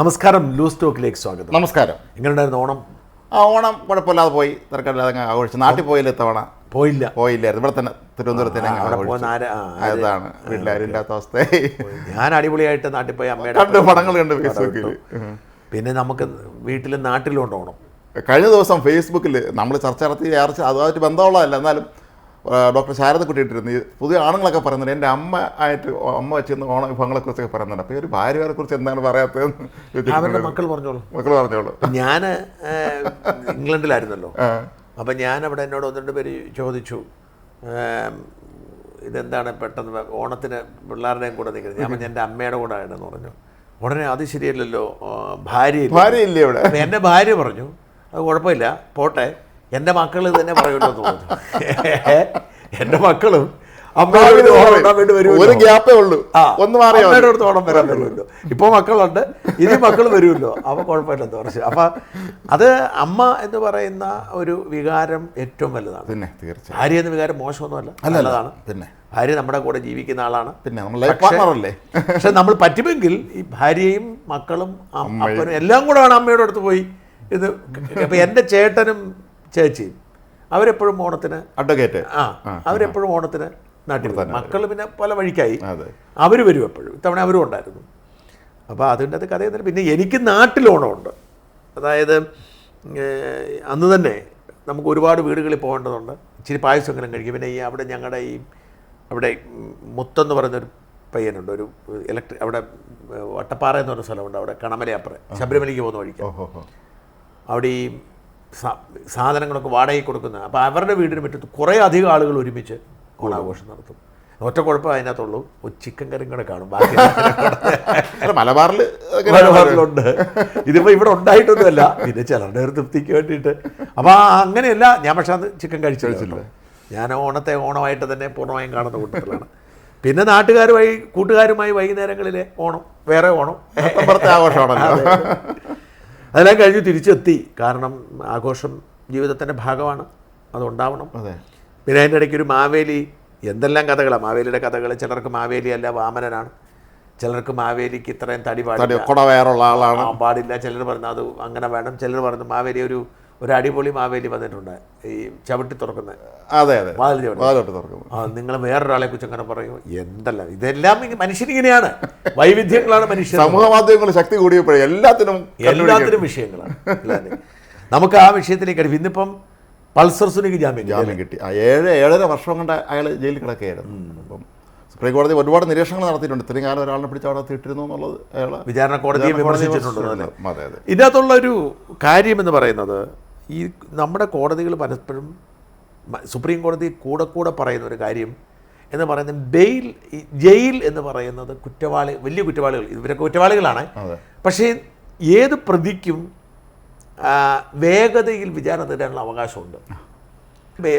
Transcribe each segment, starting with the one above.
നമസ്കാരം ലൂസ് ടോക്കിലേക്ക് സ്വാഗതം. നമസ്കാരം. എങ്ങനെയുണ്ടായിരുന്നു ഓണം? ആ ഓണം കുഴപ്പമില്ലാതെ പോയി. തിരക്കല്ലാതെ അങ്ങ് ആഘോഷിച്ചു. നാട്ടിൽ പോയില്ല ഇത്തവണ. പോയില്ല. പോയില്ലായിരുന്നു. ഇവിടെ തന്നെ തിരുവനന്തപുരത്ത് അതാണ്. വീട്ടിലാരും ഇല്ലാത്ത അവസ്ഥ ഞാൻ അടിപൊളിയായിട്ട് നാട്ടിൽ പോയി അമ്മയുടെ കണ്ട് പടങ്ങൾ കണ്ട് ഫേസ്ബുക്കിൽ. പിന്നെ നമുക്ക് വീട്ടിൽ നാട്ടിലും ഉണ്ട് ഓണം. കഴിഞ്ഞ ദിവസം ഫേസ്ബുക്കിൽ നമ്മൾ ചർച്ച നടത്തി അതുമായിട്ട് ബന്ധമുള്ളതല്ല. എന്നാലും ഡോക്ടർ ശാരദക്കുട്ടി ഇട്ടിരുന്നു ഈ പുതിയ ആണുങ്ങളൊക്കെ പറയുന്നുണ്ട്. എന്റെ അമ്മ ആയിട്ട് അമ്മ വെച്ചിരുന്ന ഓണ വിഭവങ്ങളെക്കുറിച്ചൊക്കെ പറയുന്നുണ്ട്. അപ്പോൾ ഈ ഒരു ഭാര്യമാരെ കുറിച്ച് എന്താണ് പറയാത്തതെന്ന് അവരുടെ മക്കൾ പറഞ്ഞോളൂ. മക്കൾ പറഞ്ഞോളൂ. ഞാൻ ഇംഗ്ലണ്ടിലായിരുന്നല്ലോ. അപ്പം ഞാൻ അവിടെ എന്നോട് ഒന്ന് രണ്ട് പേര് ചോദിച്ചു. ഇതെന്താണ് പെട്ടെന്ന് ഓണത്തിന് പിള്ളേരുടെയും കൂടെ നിൽക്കുന്നത്? ഞാൻ പറഞ്ഞു എന്റെ അമ്മയുടെ കൂടെ ആണെന്ന് പറഞ്ഞു. ഉടനെ അത് ശരിയല്ലല്ലോ. ഭാര്യ ഭാര്യ ഭാര്യയില്ലേ ഇവിടെ? എന്റെ ഭാര്യ പറഞ്ഞു അത് കുഴപ്പമില്ല പോട്ടെ. എന്റെ മക്കൾ തന്നെ പറയുമല്ലോ തോന്നുന്നു. എന്റെ മക്കളും. ഒരു ഗ്യാപ്പേ ഉള്ളൂ. ഒന്ന് അമ്മയുടെ അടുത്ത് ഓണം വരാൻ വരുമല്ലോ ഇപ്പോൾ മക്കളുണ്ട് ഇനി മക്കൾ വരുമല്ലോ. അപ്പോൾ കുഴപ്പമില്ലെന്ന് പറഞ്ഞു അപ്പം അത് അമ്മ എന്ന് പറയുന്ന ഒരു വികാരം ഏറ്റവും വലുതാണ്. പിന്നെ തീർച്ചയായും. ഭാര്യ എന്ന വികാരം മോശമൊന്നുമല്ല നല്ലതാണ്. പിന്നെ. ഭാര്യ നമ്മുടെ കൂടെ ജീവിക്കുന്ന ആളാണ്. പിന്നെ നമ്മൾ പക്ഷെ നമ്മൾ പറ്റുമെങ്കിൽ ഈ ഭാര്യയും മക്കളും അപ്പനും എല്ലാം കൂടെ ആണ് അമ്മയുടെ അടുത്ത് പോയി ഇത്. അപ്പം എന്റെ ചേട്ടനും ചേച്ചിയും അവരെപ്പോഴും ഓണത്തിന് അഡ്വക്കേറ്റ്. ആ അവരെപ്പോഴും ഓണത്തിന് നാട്ടിൽ മക്കൾ പിന്നെ പല വഴിക്കായി. അവർ വരും എപ്പോഴും. ഇത്തവണ അവരും ഉണ്ടായിരുന്നു. അപ്പോൾ അതിന്റെ അത് കഥ പിന്നെ എനിക്ക് നാട്ടിൽ ഓണമുണ്ട്. അതായത് അന്ന് തന്നെ നമുക്ക് ഒരുപാട് വീടുകളിൽ പോകേണ്ടതുണ്ട്. ഇച്ചിരി പായസമെങ്കിലും കഴിക്കും. പിന്നെ ഈ അവിടെ ഞങ്ങളുടെ ഈ അവിടെ മുത്തെന്ന് പറയുന്നൊരു പയ്യനുണ്ട്. ഒരു ഇലക്ട്രിക് അവിടെ വട്ടപ്പാറ എന്ന് പറഞ്ഞ സ്ഥലമുണ്ട്. അവിടെ കണമലയപ്പുറം. ശബരിമലയ്ക്ക് പോകുന്ന വഴിക്ക്. അവിടെ ഈ സാധനങ്ങളൊക്കെ വാടകയ്ക്ക് കൊടുക്കുന്ന. അപ്പോൾ അവരുടെ വീടിന് മുറ്റത്ത് കുറേ അധികം ആളുകൾ ഒരുമിച്ച് ഓണാഘോഷം നടത്തും. ഒറ്റ കുഴപ്പം അതിനകത്തുള്ളൂ. ഒരു ചിക്കൻ കറിയും കൂടെ കാണും. ബാക്കി മലബാറിൽ മലബാറിലുണ്ട്. ഇതിപ്പോൾ ഇവിടെ ഉണ്ടായിട്ടൊന്നുമല്ല. പിന്നെ ചിലരുടെ ഒരു തൃപ്തിക്ക് വേണ്ടിയിട്ട്. അപ്പോൾ അങ്ങനെയല്ല ഞാൻ പക്ഷെ അത് ചിക്കൻ കഴിച്ചു കഴിച്ചില്ല ഞാൻ ഓണത്തെ ഓണമായിട്ട് തന്നെ പൂർണമായും കാണുന്ന കൂട്ടത്തിലാണ്. പിന്നെ നാട്ടുകാരുമായി കൂട്ടുകാരുമായി വൈകുന്നേരങ്ങളിലെ ഓണം വേറെ ഓണം. പുറത്തെ ആഘോഷമാണല്ലോ. അതെല്ലാം കഴിഞ്ഞ് തിരിച്ചെത്തി. കാരണം ആഘോഷം ജീവിതത്തിന്റെ ഭാഗമാണ്. അതുണ്ടാവണം. അതെ. പിന്നെ അതിന്റെ ഇടയ്ക്ക് ഒരു മാവേലി. എന്തെല്ലാം കഥകളാണ് മാവേലിയുടെ കഥകൾ ചിലർക്ക് മാവേലി അല്ല വാമനനാണ്. ചിലർക്ക് മാവേലിക്ക് ഇത്രയും തടി പാടില്ല. പാടില്ല. ചിലർ പറഞ്ഞു അത് അങ്ങനെ വേണം. ചിലർ പറഞ്ഞു മാവേലി ഒരു ഒരു അടിപൊളി മാവേലി വന്നിട്ടുണ്ട്. ഈ ചവിട്ടി തുറക്കുന്ന. അതെ അതെ. വാതിലോട്ട് ചവിട്ടി. തുറക്കുന്നു. ആ നിങ്ങൾ വേറൊരാളെ കുറിച്ച് അങ്ങനെ പറയും. എന്തല്ല ഇതെല്ലാം മനുഷ്യൻ മനുഷ്യനിങ്ങനെയാണ് വൈവിധ്യങ്ങളാണ് മനുഷ്യൻ സമൂഹ മാധ്യമങ്ങൾ ശക്തി കൂടിയപ്പോഴേ എല്ലാത്തിനും എല്ലാത്തിനും വിഷയങ്ങളാണ്. നമുക്ക് ആ വിഷയത്തിലേക്ക് അടുപ്പ് ഇന്നിപ്പം പൾസർ സുനിക്ക് ജാമ്യം കിട്ടി. ജാമ്യം കിട്ടി. ആ ഏഴ് ഏഴര വർഷം കൊണ്ട് അയാൾ ജയിലിൽ കിടക്കുകയായിരുന്നു. അപ്പം സുപ്രീം കോടതി ഒരുപാട് നിരീക്ഷണങ്ങൾ നടത്തിയിട്ടുണ്ട്. ഇത്രയും കാലം ഒരാളിനെ പിടിച്ച് അവിടെ ഇട്ടിരുന്നു എന്നുള്ളത് അയാൾ വിചാരണ കോടതിയെ വിമർശിച്ചിട്ടുണ്ട്. അതെ അതെ. ഇതിനകത്തുള്ള ഒരു കാര്യമെന്ന് പറയുന്നത് ഈ നമ്മുടെ കോടതികൾ പലപ്പോഴും സുപ്രീം കോടതി കൂടെ കൂടെ പറയുന്ന ഒരു കാര്യം എന്ന് പറയുന്നത് ബെയിൽ ജയിൽ എന്ന് പറയുന്നത് കുറ്റവാളി വലിയ കുറ്റവാളികൾ ഇവരൊക്കെ കുറ്റവാളികളാണ്. പക്ഷേ ഏത് പ്രതിക്കും വേഗതയിൽ വിചാരണ തരാനുള്ള അവകാശമുണ്ട്.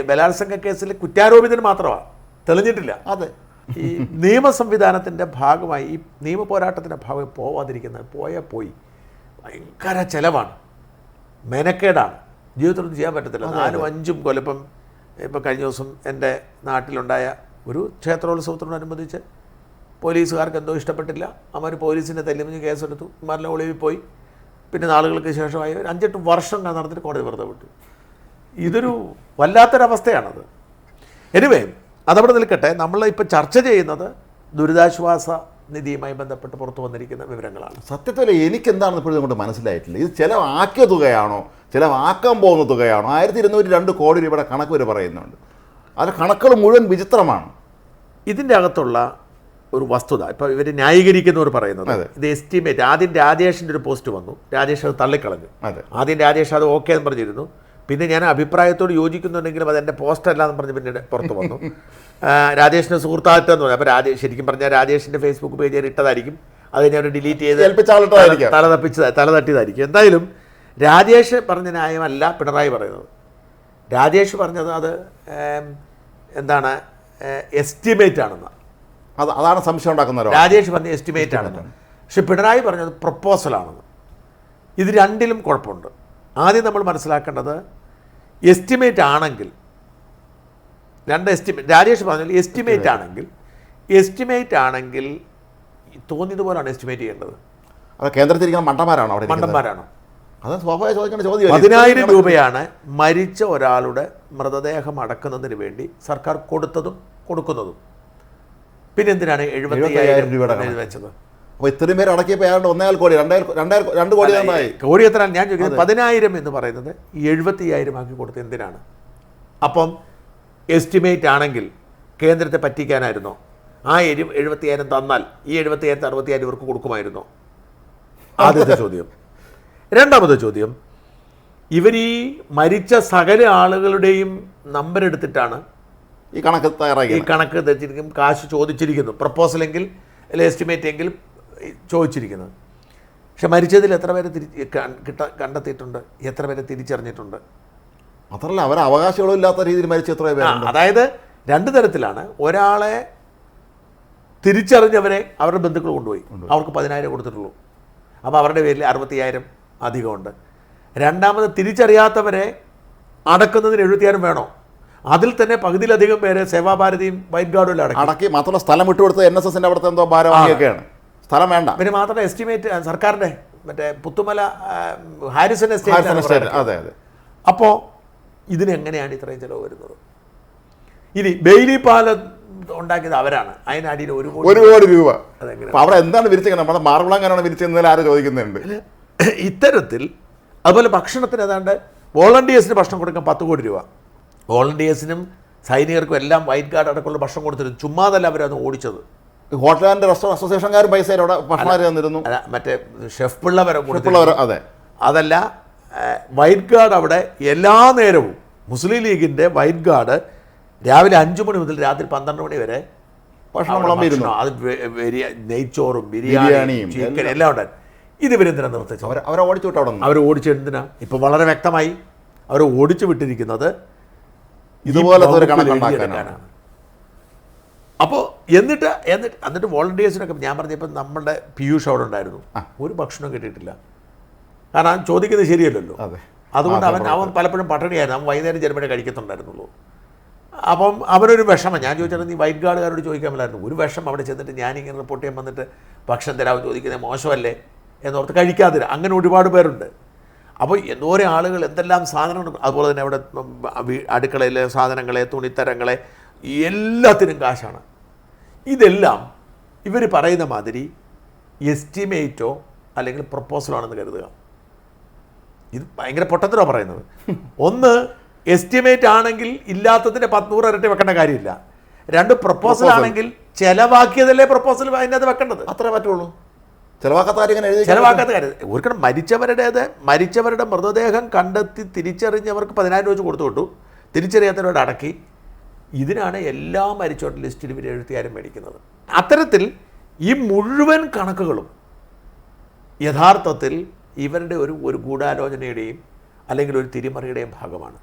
ബലാത്സംഗ കേസിൽ കുറ്റാരോപിതന് മാത്രമാണ് തെളിഞ്ഞിട്ടില്ല. അതെ. ഈ നിയമ സംവിധാനത്തിന്റെ ഭാഗമായി ഈ നിയമ പോരാട്ടത്തിന്റെ ഭാഗമായി പോവാതിരിക്കുന്നത് പോയാൽ പോയി. ഭയങ്കര ചെലവാണ്. മെനക്കേടാണ്. ജീവിതത്തിലൊന്നും ചെയ്യാൻ പറ്റത്തില്ല. നാലും അഞ്ചും കൊലപ്പം ഇപ്പം കഴിഞ്ഞ ദിവസം എന്റെ നാട്ടിലുണ്ടായ ഒരു ക്ഷേത്രോത്സവത്തിനോടനുബന്ധിച്ച് പോലീസുകാർക്ക് എന്തോ ഇഷ്ടപ്പെട്ടില്ല. അവർ പോലീസിന്റെ തെല്ലുമിഞ്ഞ് കേസെടുത്തു. ഇമാരെല്ലാം ഒളിവിൽ പോയി. പിന്നെ നാളുകൾക്ക് ശേഷമായി ഒരു അഞ്ചെട്ട് വർഷം നടന്നിട്ട് കോടതി വെറുതെ വിട്ടു. ഇതൊരു വല്ലാത്തൊരവസ്ഥയാണത്. എനിവേ അതവിടെ നിൽക്കട്ടെ. നമ്മൾ ഇപ്പോൾ ചർച്ച ചെയ്യുന്നത് ദുരിതാശ്വാസ നിധിയുമായി ബന്ധപ്പെട്ട് പുറത്തു വന്നിരിക്കുന്ന വിവരങ്ങളാണ്. സത്യത്തിൽ എനിക്ക് എന്താണെന്ന് ഇപ്പോഴും കൊണ്ട് മനസ്സിലായിട്ടില്ല. ഇത് ചിലവാക്കിയ തുകയാണോ? ചിലവാക്കാൻ പോകുന്ന തുകയാണ്. ആയിരത്തി ഇരുന്നൂറ്റി രണ്ട് കോടി രൂപയുടെ കണക്ക് വരെ പറയുന്നുണ്ട്. അത് കണക്കുകൾ മുഴുവൻ വിചിത്രമാണ്. ഇതിന്റെ അകത്തുള്ള ഒരു വസ്തുത ഇപ്പോൾ ഇവർ ന്യായീകരിക്കുന്നവർ പറയുന്നത് അതെ. ഇത് എസ്റ്റിമേറ്റ് ആദ്യം രാജേഷിന്റെ ഒരു പോസ്റ്റ് വന്നു. രാജേഷ് അത് തള്ളിക്കളഞ്ഞു. അതെ. ആദ്യം രാജേഷ് അത് ഓക്കെ എന്ന് പറഞ്ഞിരുന്നു. പിന്നെ ഞാൻ അഭിപ്രായത്തോട് യോജിക്കുന്നുണ്ടെങ്കിലും അതെന്റെ പോസ്റ്റ് അല്ല എന്ന് പറഞ്ഞ് പിന്നീട് പുറത്ത് വന്നു. രാജേഷിന്റെ സുഹൃത്തായിട്ട് എന്ന് പറഞ്ഞു അപ്പോൾ രാജേഷ് ശരിക്കും പറഞ്ഞാൽ രാജേഷിന്റെ ഫേസ്ബുക്ക് പേജിൽ ഇട്ടതായിരിക്കും. അത് ഞാൻ ഡിലീറ്റ് ചെയ്ത്. തല തപ്പിച്ചത് തല തട്ടിയതായിരിക്കും. എന്തായാലും രാജേഷ് പറഞ്ഞ ന്യായമല്ല പിണറായി പറയുന്നത്. രാജേഷ് പറഞ്ഞത് അത് എന്താണ് എസ്റ്റിമേറ്റ് ആണെന്ന് അത് അതാണ് സംശയം ഉണ്ടാക്കുന്ന ഒരാൾ. രാജേഷ് പറഞ്ഞ എസ്റ്റിമേറ്റ് ആണെന്ന് പക്ഷെ പിണറായി പറഞ്ഞത് പ്രപ്പോസലാണെന്ന്. ഇത് രണ്ടിലും കുഴപ്പമുണ്ട്. ആദ്യം നമ്മൾ മനസ്സിലാക്കേണ്ടത് എസ്റ്റിമേറ്റ് ആണെങ്കിൽ രണ്ട് എസ്റ്റിമേറ്റ് രാജേഷ് പറഞ്ഞാൽ എസ്റ്റിമേറ്റ് ആണെങ്കിൽ എസ്റ്റിമേറ്റ് ആണെങ്കിൽ തോന്നിയതുപോലാണ് എസ്റ്റിമേറ്റ് ചെയ്യേണ്ടത്. അപ്പോൾ കേന്ദ്രത്തിരിക്കുന്ന മണ്ടന്മാരാണോ? മണ്ടന്മാരാണ്? അത് സ്വാഭാവിക ചോദിക്കേണ്ട ചോദ്യം പതിനായിരം രൂപയാണ് മരിച്ച ഒരാളുടെ മൃതദേഹം അടക്കുന്നതിന് വേണ്ടി സർക്കാർ കൊടുത്തതും കൊടുക്കുന്നതും. പിന്നെ എന്തിനാണ് എഴുപത്തി എഴുപത്തയ്യായിരം രൂപ വെച്ചത്? അപ്പോൾ ഇത്രയും പേര് അടക്കിയപ്പോൾ ഏതാണ്ട് ഒന്നേകാൽ കോടി രണ്ടായിരം രണ്ടായിരം രണ്ട് കോടി നന്നായി. കോടി എത്ര ഞാൻ ചോദിക്കുന്നത് പതിനായിരം എന്ന് പറയുന്നത് ഈ എഴുപത്തി ആക്കി കൊടുത്ത് എന്തിനാണ്? അപ്പം എസ്റ്റിമേറ്റ് ആണെങ്കിൽ കേന്ദ്രത്തെ പറ്റിക്കാനായിരുന്നോ? ആ എഴു എഴുപത്തി അയ്യായിരം തന്നാൽ ഈ എഴുപത്തിയായിരത്തി അറുപത്തിയായിരം ഇവർക്ക് കൊടുക്കുമായിരുന്നോ? ആദ്യത്തെ ചോദ്യം. രണ്ടാമത്തെ ചോദ്യം. ഇവർ ഈ മരിച്ച സകല ആളുകളുടെയും നമ്പർ എടുത്തിട്ടാണ് ഈ കണക്ക് തയ്യാറാക്കി ഈ കണക്ക് തെച്ചിരിക്കും കാശ് ചോദിച്ചിരിക്കുന്നു പ്രപ്പോസൽ എങ്കിൽ അല്ലെങ്കിൽ എസ്റ്റിമേറ്റ് എങ്കിൽ ചോദിച്ചിരിക്കുന്നത് പക്ഷെ മരിച്ചതിൽ എത്ര പേരെ തിരി കിട്ട കണ്ടെത്തിയിട്ടുണ്ട്? എത്ര പേരെ തിരിച്ചറിഞ്ഞിട്ടുണ്ട്? മാത്രമല്ല അവർ അവകാശങ്ങളും ഇല്ലാത്ത രീതിയിൽ മരിച്ച എത്ര പേര് പേരുണ്ട്. അതായത് രണ്ട് തരത്തിലാണ്. ഒരാളെ തിരിച്ചറിഞ്ഞവരെ അവരുടെ ബന്ധുക്കൾ കൊണ്ടുപോയി. അവർക്ക് പതിനായിരം കൊടുത്തിട്ടുള്ളൂ. അപ്പോൾ അവരുടെ പേരിൽ അറുപത്തിയായിരം അധികമുണ്ട്. രണ്ടാമത് തിരിച്ചറിയാത്തവരെ അടക്കുന്നതിന് എഴുപത്തിയാറും വേണോ? അതിൽ തന്നെ പകുതിയിലധികം പേര് സേവാഭാരതിയും വൈറ്റ് ഗാർഡും അടക്കി. അടക്കി മാത്രമല്ല സ്ഥലം വിട്ടുകൊടുത്ത് എൻ എസ് എസിന്റെ അവിടുത്തെ എന്തോ ഭാരവാഹിയൊക്കെയാണ്. സ്ഥലം വേണ്ട. പിന്നെ മാത്രമല്ല എസ്റ്റിമേറ്റ് സർക്കാരിന്റെ മറ്റേ പുത്തുമല ഹാരിസൺ എസ്റ്റിമേറ്റ് എസ്റ്റേറ്റ്. അതെ അതെ. അപ്പോൾ ഇതിനെങ്ങനെയാണ് ഇത്രയും ചിലവ് വരുന്നത്? ഇനി ബെയിലി പാലം ഉണ്ടാക്കിയത് അവരാണ്. അതിനടിയിൽ ഒരു കോടി രൂപ. അവിടെ എന്താണ് വിരിച്ചത് നമ്മുടെ മാർബിളങ്ങാനാണ് വിരിച്ചെന്നതിൽ ആരും ചോദിക്കുന്നുണ്ട്? ഇത്തരത്തിൽ അതുപോലെ ഭക്ഷണത്തിന് ഏതാണ്ട് വോളണ്ടിയേഴ്സിന് ഭക്ഷണം കൊടുക്കാൻ പത്ത് കോടി രൂപ. വോളണ്ടിയേഴ്സിനും സൈനികർക്കും എല്ലാം വൈറ്റ് ഗാർഡ് അടക്കമുള്ള ഭക്ഷണം കൊടുത്തിരുന്നു. ചുമ്മാതല്ല അവരത് ഓടിച്ചത്. ഹോട്ടൽ ആൻഡ് റെസ്റ്റോറന്റ് അസോസിയേഷൻകാരും പൈസ അവിടെ ഭക്ഷണം തന്നിരുന്നു. മറ്റേ ഷെഫ് പിള്ളവരെ കൊടുത്തിരുന്നു. അതെ. അതല്ല വൈറ്റ് ഗാർഡ് അവിടെ എല്ലാ നേരവും മുസ്ലിം ലീഗിന്റെ വൈറ്റ് ഗാർഡ് രാവിലെ അഞ്ചു മണി മുതൽ രാത്രി പന്ത്രണ്ട് മണി വരെ ഭക്ഷണം അത് നെയ്ച്ചോറും ബിരിയാണിയും ബിരിയാണിയും ചിക്കൻ എല്ലാം ഉണ്ടായിരുന്നു. ഇത് ഇവരെന്തിനാ നിർത്തിച്ചത്? അവർ അവരെ ഓടിച്ചു വിട്ടു അവിടെ അവർ ഓടിച്ചെന്തിനാ ഇപ്പൊ വളരെ വ്യക്തമായി അവർ ഓടിച്ചു വിട്ടിരിക്കുന്നത് ഇതുപോലത്തെ ഒരു കണക്കുണ്ടാക്കാനാണ്. അപ്പോൾ എന്നിട്ട് എന്നിട്ട് എന്നിട്ട് വോളണ്ടിയേഴ്സിനൊക്കെ ഞാൻ പറഞ്ഞപ്പോൾ നമ്മുടെ പീയൂഷ് അവിടെ ഉണ്ടായിരുന്നു. ഒരു ഭക്ഷണം കിട്ടിയിട്ടില്ല. കാരണം അവൻ ചോദിക്കുന്നത് ശരിയല്ലല്ലോ. അതുകൊണ്ട് അവൻ അവൻ പലപ്പോഴും പട്ടിണിയായിരുന്നു. അവൻ വൈകുന്നേരം ജന്മനെ കഴിക്കത്തുണ്ടായിരുന്നുള്ളൂ. അപ്പം അവനൊരു വിഷമം. ഞാൻ ചോദിച്ചാൽ നീ വൈറ്റ് ഗാർഡുകാരോട് ചോദിക്കാൻ പറ്റില്ലായിരുന്നു ഒരു വിഷം അവിടെ ചെന്നിട്ട് ഞാനിങ്ങനെ റിപ്പോർട്ട് ചെയ്യാൻ വന്നിട്ട് ഭക്ഷണം തരാമെന്ന് ചോദിക്കുന്നത് മോശമല്ലേ? എന്നോർത്ത് കഴിക്കാതില്ല അങ്ങനെ ഒരുപാട് പേരുണ്ട്. അപ്പോൾ എന്തോരം ആളുകൾ എന്തെല്ലാം സാധനങ്ങൾ അതുപോലെ തന്നെ അവിടെ അടുക്കളയിലെ സാധനങ്ങളെ തുണിത്തരങ്ങളെ എല്ലാത്തിനും കാശാണ്. ഇതെല്ലാം ഇവർ പറയുന്ന മാതിരി എസ്റ്റിമേറ്റോ അല്ലെങ്കിൽ പ്രപ്പോസലോ ആണെന്ന് കരുതുക. ഇത് ഭയങ്കര പൊട്ടത്തിലാണ് പറയുന്നത്. ഒന്ന് എസ്റ്റിമേറ്റ് ആണെങ്കിൽ ഇല്ലാത്തതിന്റെ പത്തൂറ് ഇരട്ടി വെക്കേണ്ട കാര്യമില്ല. രണ്ട് പ്രപ്പോസൽ. ആണെങ്കിൽ ചെലവാക്കിയതല്ലേ പ്രപ്പോസൽ അതിനകത്ത് വെക്കേണ്ടത്? അത്രേ പറ്റുള്ളൂ. ചിലവാക്കാത്ത മരിച്ചവരുടേത് മരിച്ചവരുടെ മൃതദേഹം കണ്ടെത്തി തിരിച്ചറിഞ്ഞവർക്ക് പതിനായിരം രൂപ വെച്ച് കൊടുത്തു വിട്ടു തിരിച്ചറിയാത്തവരോട് അടക്കി. ഇതിനാണ് എല്ലാ മരിച്ചവരുടെ ലിസ്റ്റിൽ ഇവർ എഴുത്തുകാരും മേടിക്കുന്നത്. അത്തരത്തിൽ ഈ മുഴുവൻ കണക്കുകളും യഥാർത്ഥത്തിൽ ഇവരുടെ ഒരു ഒരു ഗൂഢാലോചനയുടെയും അല്ലെങ്കിൽ ഒരു തിരിമറിയുടെയും ഭാഗമാണ്.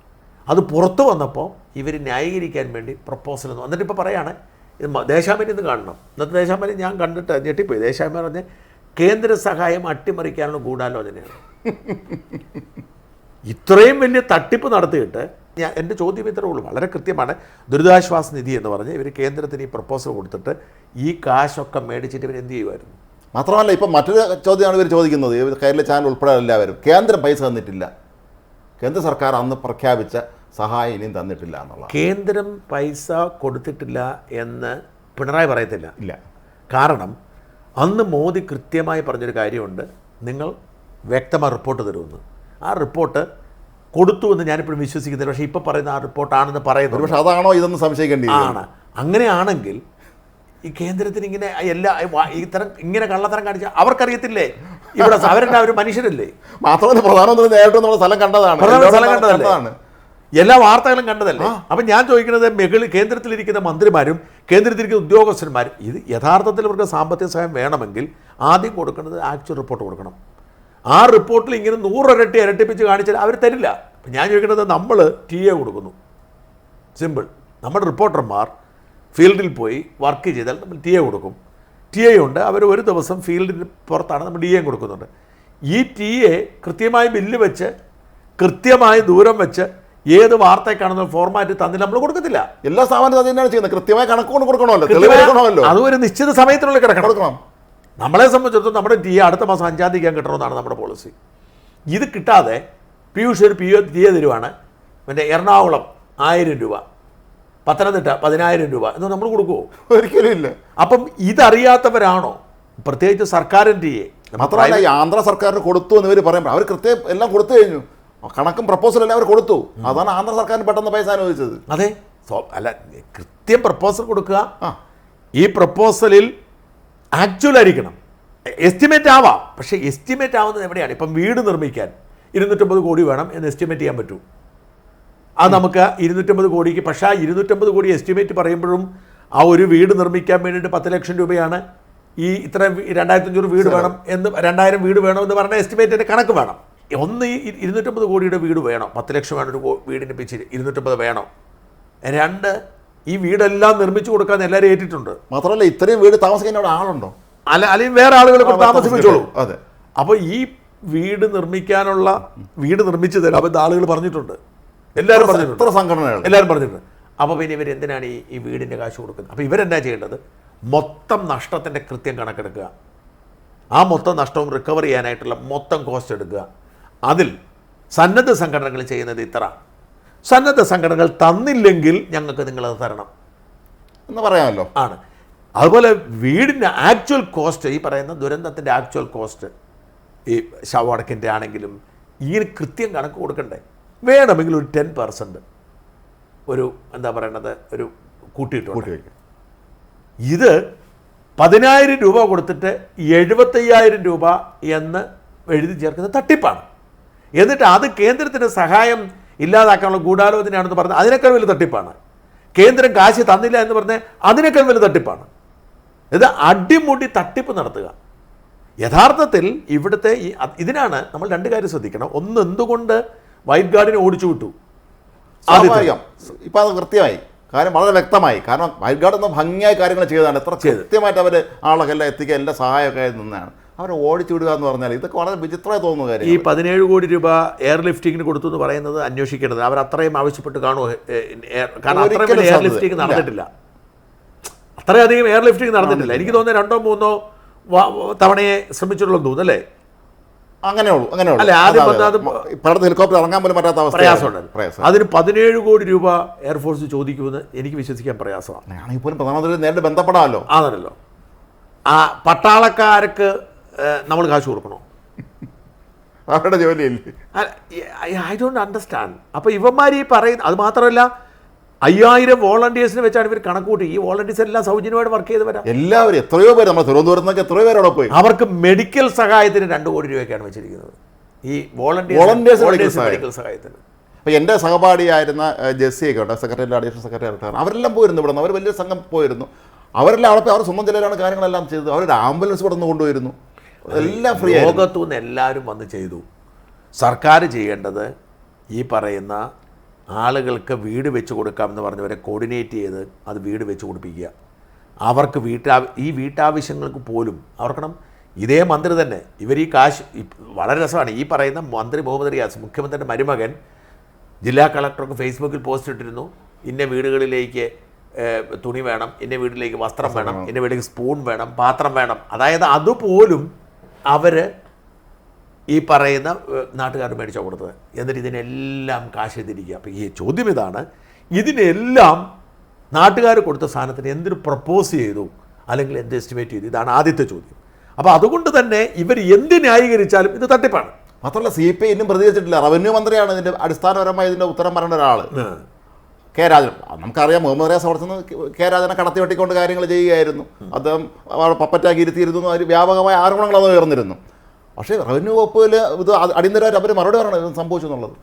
അത് പുറത്തു വന്നപ്പോൾ ഇവർ ന്യായീകരിക്കാൻ വേണ്ടി പ്രപ്പോസൽ എന്ന് എന്നിട്ട് പറയാണ് ഇത് ദേശാഭിമാനി ഇന്ന് കാണണം. ഇന്നത്തെ ദേശാഭിമാനി ഞാൻ കണ്ടിട്ട് ഞെട്ടിപ്പോയി. ദേശാഭിമാനി പറഞ്ഞ് കേന്ദ്ര സഹായം അട്ടിമറിക്കാനുള്ള ഗൂഢാലോചനയാണ്. ഇത്രയും വലിയ തട്ടിപ്പ് നടത്തിയിട്ട് ഞാൻ എന്റെ ചോദ്യം ഇത്രേ ഉള്ളൂ വളരെ കൃത്യമാണ്. ദുരിതാശ്വാസ നിധി എന്ന് പറഞ്ഞ് ഇവർ കേന്ദ്രത്തിന് ഈ പ്രപ്പോസൽ കൊടുത്തിട്ട് ഈ കാശൊക്കെ മേടിച്ചിട്ട് ഇവർ എന്ത് ചെയ്യുമായിരുന്നു? മാത്രമല്ല ഇപ്പം മറ്റൊരു ചോദ്യമാണ് ഇവർ ചോദിക്കുന്നത്. കേരള ചാനൽ ഉൾപ്പെടെ എല്ലാവരും. കേന്ദ്രം പൈസ തന്നിട്ടില്ല. കേന്ദ്ര സർക്കാർ അന്ന് പ്രഖ്യാപിച്ച സഹായം ഇനിയും തന്നിട്ടില്ല എന്നുള്ള. കേന്ദ്രം പൈസ കൊടുത്തിട്ടില്ല എന്ന് പിണറായി പറയത്തില്ല. ഇല്ല. കാരണം അന്ന് മോദി കൃത്യമായി പറഞ്ഞൊരു കാര്യമുണ്ട്. നിങ്ങൾ വ്യക്തമായ റിപ്പോർട്ട് തരുമെന്ന്. ആ റിപ്പോർട്ട് കൊടുത്തു എന്ന് ഞാനിപ്പോഴും വിശ്വസിക്കുന്നില്ല. പക്ഷേ ഇപ്പോൾ പറയുന്ന ആ റിപ്പോർട്ടാണെന്ന് പറയുന്നത് പക്ഷേ അതാണോ ഇതൊന്ന് സംശയിക്കേണ്ടി. ആണ്. അങ്ങനെയാണെങ്കിൽ ഈ കേന്ദ്രത്തിന് ഇങ്ങനെ എല്ലാ ഇത്തരം ഇങ്ങനെ കള്ളത്തരം കാണിച്ച അവർക്കറിയത്തില്ലേ? ഇവിടെ അവരുടെ ഒരു മനുഷ്യരല്ലേ? മാത്രമല്ല പ്രധാനമന്ത്രി നേരിട്ട് നമ്മുടെ സ്ഥലം കണ്ടതാണ്. സ്ഥലം കണ്ടതാണ്. എല്ലാ വാർത്തകളും കണ്ടതല്ലേ? അപ്പം ഞാൻ ചോദിക്കുന്നത് മെകളി കേന്ദ്രത്തിലിരിക്കുന്ന മന്ത്രിമാരും കേന്ദ്രത്തിലിരിക്കുന്ന ഉദ്യോഗസ്ഥന്മാരും ഇത് യഥാർത്ഥത്തിൽ ഇവർക്ക് സാമ്പത്തിക സഹായം വേണമെങ്കിൽ ആദ്യം കൊടുക്കുന്നത് ആക്ച്വൽ റിപ്പോർട്ട് കൊടുക്കണം. ആ റിപ്പോർട്ടിൽ ഇങ്ങനെ നൂറിരട്ടി ഇരട്ടിപ്പിച്ച് കാണിച്ചാൽ അവർ തരില്ല. അപ്പം ഞാൻ ചോദിക്കുന്നത് നമ്മൾ ടി എ കൊടുക്കുന്നു. സിമ്പിൾ നമ്മുടെ റിപ്പോർട്ടർമാർ ഫീൽഡിൽ പോയി വർക്ക് ചെയ്താൽ നമ്മൾ ടി എ കൊടുക്കും. ടി എ ഉണ്ട് അവർ ഒരു ദിവസം ഫീൽഡിന് പുറത്താണ് നമ്മൾ ഡി എ കൊടുക്കുന്നുണ്ട്. ഈ ടി എ കൃത്യമായി ബില്ല് വെച്ച് കൃത്യമായി ദൂരം വെച്ച് ഏത് വാർത്തക്കാണെന്ന് ഫോർമാറ്റ് തന്നില്ല നമ്മൾ കൊടുക്കത്തില്ല. എല്ലാ സ്ഥാപനവും അത് തന്നെയാണ് ചെയ്യുന്നത്. കൃത്യമായ കണക്ക് കൊണ്ട് കൊടുക്കണമല്ലോ. കൊടുക്കണമല്ലോ. അതും ഒരു നിശ്ചിത സമയത്തിനുള്ളിൽ കിടക്കണം. കൊടുക്കണം. നമ്മളെ സംബന്ധിച്ചിടത്തോളം നമ്മുടെ ടി അടുത്ത മാസം അഞ്ചാം തീയതി കിട്ടണമെന്നാണ് നമ്മുടെ പോളിസി ഇത് കിട്ടാതെ പീയൂഷ് ഒരു പി എ തരുവാണ്. പിന്നെ എറണാകുളം ആയിരം രൂപ പത്തനംതിട്ട പതിനായിരം രൂപ എന്ന് നമ്മൾ കൊടുക്കുമോ ഒരിക്കലും ഇല്ല. അപ്പം ഇതറിയാത്തവരാണോ? പ്രത്യേകിച്ച് സർക്കാരിന്റെ മാത്രമല്ല ആന്ധ്ര സർക്കാരിന് കൊടുത്തു എന്ന് ഇവർ പറയുമ്പോൾ അവർ കൃത്യം എല്ലാം കൊടുത്തു കഴിഞ്ഞു. കണക്കും പ്രപ്പോസൽ എല്ലാം അവർ കൊടുത്തു. അതാണ് ആന്ധ്ര സർക്കാരിന് പെട്ടെന്ന് പൈസ അനുവദിച്ചത്. അതെ. അല്ല കൃത്യം പ്രപ്പോസൽ കൊടുക്കുക. ആ. ഈ പ്രപ്പോസലിൽ ആക്ച്വൽ ആയിരിക്കണം. എസ്റ്റിമേറ്റ് ആവാം. പക്ഷേ എസ്റ്റിമേറ്റ് ആവുന്നത് എവിടെയാണ്? ഇപ്പം വീട് നിർമ്മിക്കാൻ ഇരുന്നൂറ്റമ്പത് കോടി വേണം എന്ന് എസ്റ്റിമേറ്റ് ചെയ്യാൻ പറ്റൂ. അത് നമുക്ക് ഇരുന്നൂറ്റമ്പത് കോടിക്ക് പക്ഷേ ആ ഇരുന്നൂറ്റമ്പത് കോടി എസ്റ്റിമേറ്റ് പറയുമ്പോഴും ആ ഒരു വീട് നിർമ്മിക്കാൻ വേണ്ടിയിട്ട് പത്ത് ലക്ഷം രൂപയാണ് ഈ ഇത്ര രണ്ടായിരത്തി അഞ്ഞൂറ് വീട് വേണം എന്ന് രണ്ടായിരം വീട് വേണം എന്ന് പറഞ്ഞ എസ്റ്റിമേറ്റിന്റെ കണക്ക് വേണം. ഒന്ന് ഇരുന്നൂറ്റമ്പത് കോടിയുടെ വീട് വേണം. പത്ത് ലക്ഷം വേണം ഒരു വീടിന് പിച്ച് ഇരുന്നൂറ്റമ്പത് വേണം. രണ്ട് ഈ വീടെല്ലാം നിർമ്മിച്ചു കൊടുക്കാൻ എല്ലാവരും ഏറ്റിട്ടുണ്ട്. മാത്രമല്ല ഇത്രയും വീട് താമസിക്കാൻ അവിടെ ആളുണ്ടോ? അല്ല അല്ലെങ്കിൽ വേറെ ആളുകൾ താമസിപ്പിച്ചോളൂ. അതെ. അപ്പോൾ ഈ വീട് നിർമ്മിക്കാനുള്ള വീട് നിർമ്മിച്ചു തരാം. അപ്പം ആളുകൾ പറഞ്ഞിട്ടുണ്ട്. എല്ലാവരും പറഞ്ഞിട്ടുണ്ട്. ഇത്ര സംഘടനകൾ? എല്ലാവരും പറഞ്ഞിട്ടുണ്ട്. അപ്പോൾ പിന്നെ ഇവർ എന്തിനാണ് ഈ ഈ വീടിന്റെ കാശ് കൊടുക്കുന്നത്? അപ്പോൾ ഇവരെന്താ ചെയ്യേണ്ടത്? മൊത്തം നഷ്ടത്തിന്റെ കൃത്യം കണക്കെടുക്കുക. ആ മൊത്തം നഷ്ടവും റിക്കവർ ചെയ്യാനായിട്ടുള്ള മൊത്തം കോസ്റ്റ് എടുക്കുക. അതിൽ സന്നദ്ധ സംഘടനകൾ ചെയ്യുന്നത് ഇത്ര. സന്നദ്ധ സംഘടനകൾ തന്നില്ലെങ്കിൽ ഞങ്ങൾക്ക് നിങ്ങളത് തരണം. എന്ന് പറയാമല്ലോ. ആണ്. അതുപോലെ വീടിന്റെ ആക്ച്വൽ കോസ്റ്റ് ഈ പറയുന്ന ദുരന്തത്തിന്റെ ആക്ച്വൽ കോസ്റ്റ് ഈ ശവടക്കിന്റെ ആണെങ്കിലും ഇങ്ങനെ കൃത്യം കണക്ക് കൊടുക്കണ്ടേ? വേണമെങ്കിൽ ഒരു ടെൻ പെർസെന്റ് ഒരു എന്താ പറയണത്? ഒരു കൂട്ടിയിട്ടുണ്ട്. ഇത് പതിനായിരം രൂപ കൊടുത്തിട്ട് എഴുപത്തയ്യായിരം രൂപ എന്ന് എഴുതി ചേർക്കുന്നത് തട്ടിപ്പാണ്. എന്നിട്ട് അത് കേന്ദ്രത്തിന് സഹായം ഇല്ലാതാക്കാനുള്ള ഗൂഢാലോചനയാണെന്ന് പറഞ്ഞ് അതിനേക്കാൾ വലിയ തട്ടിപ്പാണ്. കേന്ദ്രം കാശ് തന്നില്ല എന്ന് പറഞ്ഞ് അതിനേക്കാൾ വലിയ തട്ടിപ്പാണ്. ഇത് അടിമുടി തട്ടിപ്പ് നടത്തുക. യഥാർത്ഥത്തിൽ ഇവിടുത്തെ ഈ ഇതിനാണ് നമ്മൾ രണ്ട് കാര്യം ശ്രദ്ധിക്കണം. ഒന്ന് എന്തുകൊണ്ട് വൈറ്റ് ഗാർഡിനെ ഓടിച്ചു വിട്ടു. സ്വാഭാവികം. ഇപ്പൊ അത് കൃത്യമായി. കാര്യം വളരെ വ്യക്തമായി. കാരണം വൈറ്റ് ഗാർഡ് ഒന്നും ഭംഗിയായ കാര്യങ്ങൾ ചെയ്തതാണ്. എത്ര. കൃത്യമായിട്ട് അവർ ആളൊക്കെ എല്ലാം എത്തിക്കുക എല്ലാ സഹായമൊക്കെ നിന്നാണ് അവരെ ഓടിച്ചു വിടുക എന്ന് പറഞ്ഞാൽ ഇതൊക്കെ വളരെ വിചിത്രമായി തോന്നുന്ന ഈ കാര്യം പതിനേഴ് കോടി രൂപ എയർ ലിഫ്റ്റിങ്ങിന് കൊടുത്തു എന്ന് പറയുന്നത് അന്വേഷിക്കേണ്ടത്. അവർ അത്രയും ആവശ്യപ്പെട്ട് കാണുമോ? കാരണം അത്രയും എയർ ലിഫ്റ്റിംഗ്. നടന്നിട്ടില്ല. അത്രയധികം എയർ ലിഫ്റ്റിംഗ് നടന്നിട്ടില്ല. എനിക്ക് തോന്നുന്നത് രണ്ടോ മൂന്നോ തവണയെ ശ്രമിച്ചിട്ടുള്ളൂ തോന്നുന്നു അല്ലേ? അങ്ങനെയുള്ളൂ അങ്ങനെയുള്ളൂ. അങ്ങനെ അല്ല, ആദ്യം ഹെലികോപ്റ്റർ ഇറങ്ങാൻ പോലും പറ്റാത്ത അവസ്ഥ പ്രയാസമുണ്ട്. പ്രയാസം. അതിന് പതിനേഴ് കോടി രൂപ എയർഫോഴ്സ് ചോദിക്കുമെന്ന് എനിക്ക് വിശ്വസിക്കാൻ പ്രയാസമാണ്. ആണെങ്കിൽ പോലും പ്രധാനമന്ത്രി നേരിട്ട് ബന്ധപ്പെടാമല്ലോ. ആണല്ലോ. ആ പട്ടാളക്കാർക്ക് നമ്മൾ കാശ് കൊടുക്കണോ? അവരുടെ ജോലിയല്ലേ? ഐ ഡോണ്ട് അണ്ടർസ്റ്റാൻഡ് അപ്പോൾ ഇവന്മാർ ഈ പറയുന്ന അത് മാത്രമല്ല അയ്യായിരം വോളണ്ടിയേഴ്സിനെ വെച്ചാണ് ഇവർ കണക്കൂട്ടി. ഈ വോളണ്ടിയേഴ്സ് എല്ലാം സൗജന്യമായിട്ട് വർക്ക് ചെയ്ത് വരാം. എല്ലാവരും എത്രയോ പേര് നമ്മൾ തിരുവനന്തപുരത്ത് എത്രയോ പേര് അവിടെ പോയി. അവർക്ക് മെഡിക്കൽ സഹായത്തിന് രണ്ട് കോടി രൂപയൊക്കെയാണ് വെച്ചിരിക്കുന്നത്. ഈ വോളണ്ടിയേഴ്സ് മെഡിക്കൽ സഹായത്തിന്. അപ്പോൾ എന്റെ സഹപാഠിയായിരുന്ന ജെസ്സിയൊക്കെ ഉണ്ട് സെക്രട്ടറി അഡീഷണൽ സെക്രട്ടറി ആയിട്ട് അവരെല്ലാം പോയിരുന്നു ഇവിടെ നിന്ന് അവർ വലിയ സംഘം പോയിരുന്നു. അവരെല്ലാം അവിടെ അവർ സ്വന്തം ചിലരാണ് കാര്യങ്ങളെല്ലാം ചെയ്തത്. അവരൊരു ആംബുലൻസ് ഇവിടെ നിന്ന് കൊണ്ടുവരുന്നു എല്ലാം ഫ്രീ ലോകത്തു നിന്ന് എല്ലാവരും വന്ന് ചെയ്തു. സർക്കാർ ചെയ്യേണ്ടത് ഈ പറയുന്ന ആളുകൾക്ക് വീട് വെച്ച് കൊടുക്കാമെന്ന് പറഞ്ഞവരെ കോർഡിനേറ്റ് ചെയ്ത് അത് വീട് വെച്ച് കൊടുപ്പിക്കുക. അവർക്ക് വീട്ടാ ഈ വീട്ടാവശ്യങ്ങൾക്ക് പോലും അവർക്കണം ഇതേ മന്ത്രി തന്നെ ഇവർ ഈ കാശ് വളരെ രസമാണ്. ഈ പറയുന്ന മന്ത്രി മുഹമ്മദ് റിയാസ് മുഖ്യമന്ത്രിയുടെ മരുമകൻ ജില്ലാ കളക്ടർക്ക് ഫേസ്ബുക്കിൽ പോസ്റ്റ് ഇട്ടിരുന്നു ഇന്ന വീടുകളിലേക്ക് തുണി വേണം ഇന്ന വീട്ടിലേക്ക് വസ്ത്രം വേണം. ഇന്ന വീട്ടിലേക്ക് സ്പൂൺ വേണം പാത്രം വേണം. അതായത് അതുപോലും അവർ ഈ പറയുന്ന നാട്ടുകാർ മേടിച്ചാൽ കൊടുത്തത്. എന്നിട്ട് ഇതിനെല്ലാം കാശ് തിരിക്കുക. അപ്പോൾ ഈ ചോദ്യം ഇതാണ്. ഇതിനെല്ലാം നാട്ടുകാർ കൊടുത്ത സാധനത്തിന് എന്തിനു പ്രപ്പോസ് ചെയ്തു? അല്ലെങ്കിൽ എന്ത് എസ്റ്റിമേറ്റ് ചെയ്തു? ഇതാണ് ആദ്യത്തെ ചോദ്യം. അപ്പോൾ അതുകൊണ്ട് തന്നെ ഇവർ എന്ത് ന്യായീകരിച്ചാലും ഇത് തട്ടിപ്പാണ്. മാത്രമല്ല സി പി ഐ ഇന്നും പ്രതികരിച്ചിട്ടില്ല. റവന്യൂ മന്ത്രിയാണ് ഇതിന്റെ അടിസ്ഥാനപരമായി ഇതിന്റെ ഉത്തരം പറയേണ്ട ഒരാൾ കെ രാജൻ നമുക്കറിയാം മുഹമ്മദ് റിയാസ് അവിടെ നിന്ന് കെ രാജനെ കടത്തി വെട്ടിക്കൊണ്ട് കാര്യങ്ങൾ ചെയ്യുകയായിരുന്നു. അദ്ദേഹം പപ്പറ്റാക്കി ഇരുത്തിയിരുന്നു അതിൽ വ്യാപകമായ ആരോപണങ്ങൾ അത് ഉയർന്നിരുന്നു. പക്ഷേ റവന്യൂ വകുപ്പിൽ ഇത് അടിയന്തരമായിട്ട് അവർ മറുപടി പറയണം ഇത് സംഭവിച്ചു എന്നുള്ളത്.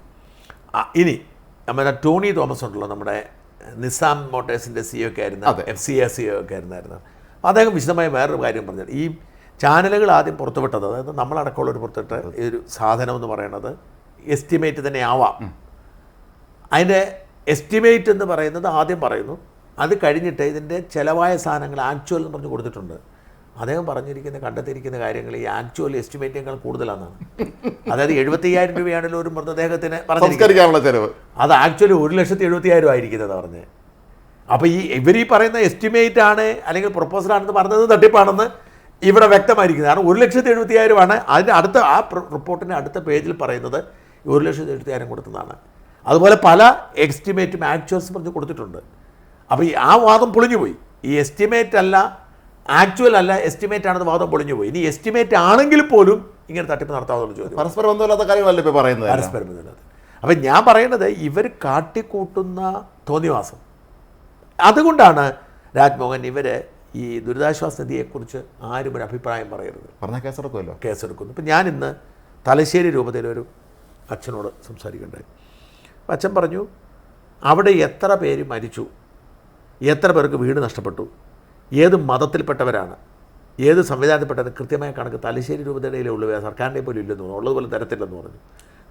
ഇനി നമ്മുടെ ടോണി തോമസ് ഉണ്ടല്ലോ നമ്മുടെ നിസാം മോട്ടേഴ്സിന്റെ സി ഒക്കെ ആയിരുന്നു. എഫ് സി എ സി ഒക്കെ ആയിരുന്നായിരുന്നു. അപ്പോൾ അദ്ദേഹം വിശദമായ വേറൊരു കാര്യം പറഞ്ഞത്. ഈ ചാനലുകൾ ആദ്യം പുറത്തുവിട്ടത് അതായത് നമ്മളടക്കമുള്ളവർ പുറത്തിട്ട് ഈ ഒരു സാധനം എന്ന് പറയുന്നത് എസ്റ്റിമേറ്റ് തന്നെ ആവാം. അതിന്റെ എസ്റ്റിമേറ്റ് എന്ന് പറയുന്നത് ആദ്യം പറയുന്നു. അത് കഴിഞ്ഞിട്ട് ഇതിന്റെ ചിലവായ സാധനങ്ങൾ ആക്ച്വൽ എന്ന് പറഞ്ഞ് കൊടുത്തിട്ടുണ്ട്. അദ്ദേഹം പറഞ്ഞിരിക്കുന്ന കണ്ടെത്തിയിരിക്കുന്ന കാര്യങ്ങൾ ഈ ആക്ച്വൽ എസ്റ്റിമേറ്റിനേക്കാൾ കൂടുതലാണെന്നാണ്. അതായത് എഴുപത്തിയ്യായിരം രൂപയാണല്ലോ ഒരു മൃതദേഹത്തിന് സംസ്കരിക്കാനുള്ള ചെലവ്. അത് ആക്ച്വലി ഒരു ലക്ഷത്തി എഴുപത്തിയായിരം ആയിരിക്കുന്നത് പറഞ്ഞ്. അപ്പോൾ ഈ ഇവർ ഈ പറയുന്ന എസ്റ്റിമേറ്റ് ആണ് അല്ലെങ്കിൽ പ്രൊപ്പോസൽ ആണെന്ന് പറഞ്ഞത് തട്ടിപ്പാണെന്ന് ഇവിടെ വ്യക്തമായിരിക്കുന്നത്. കാരണം ഒരു ലക്ഷത്തി എഴുപത്തിയായിരമാണ് അതിന്റെ അടുത്ത ആ റിപ്പോർട്ടിന്റെ അടുത്ത പേജിൽ പറയുന്നത് ഒരു ലക്ഷത്തി എഴുപത്തിയായിരം കൊടുത്തതാണ്. അതുപോലെ പല എസ്റ്റിമേറ്റും ആക്ച്വൽസ് പറഞ്ഞ് കൊടുത്തിട്ടുണ്ട്. അപ്പോൾ ഈ ആ വാദം പൊളിഞ്ഞുപോയി. ഈ എസ്റ്റിമേറ്റ് അല്ല ആക്ച്വൽ അല്ല എസ്റ്റിമേറ്റ് ആണെന്ന് വാദം പൊളിഞ്ഞുപോയി. ഇനി എസ്റ്റിമേറ്റ് ആണെങ്കിൽ പോലും ഇങ്ങനെ തട്ടിപ്പ് നടത്താമെന്നുള്ള ചോദ്യം. പരസ്പരം ബന്ധമില്ലാത്ത കാര്യങ്ങളല്ല ഇപ്പോൾ പറയുന്നത്. പരസ്പരം ബന്ധമില്ലാത്ത. അപ്പം ഞാൻ പറയുന്നത് ഇവർ കാട്ടിക്കൂട്ടുന്ന തോന്നിവാസം. അതുകൊണ്ടാണ് രാജ്മോഹൻ ഇവരെ ഈ ദുരിതാശ്വാസ നിധിയെക്കുറിച്ച് ആരും ഒരു അഭിപ്രായം പറയരുത്. പറഞ്ഞാൽ കേസെടുക്കുമല്ലോ. കേസെടുക്കുന്നു. ഇപ്പം ഞാനിന്ന് തലശ്ശേരി രൂപതയിലൊരു അച്ഛനോട് സംസാരിക്കണ്ടായി. അപ്പം അച്ഛൻ പറഞ്ഞു അവിടെ എത്ര പേര് മരിച്ചു? എത്ര പേർക്ക് വീട് നഷ്ടപ്പെട്ടു? ഏത് മതത്തിൽപ്പെട്ടവരാണ്? ഏത് സംവിധാനത്തിൽപ്പെട്ടത് കൃത്യമായ കണക്ക് തലശ്ശേരി രൂപതയുടെ ഉള്ളു. സർക്കാരിന്റെ പോലും ഇല്ലെന്ന് പറഞ്ഞു. ഉള്ളതുപോലെ തരത്തില്ലെന്ന് പറഞ്ഞു.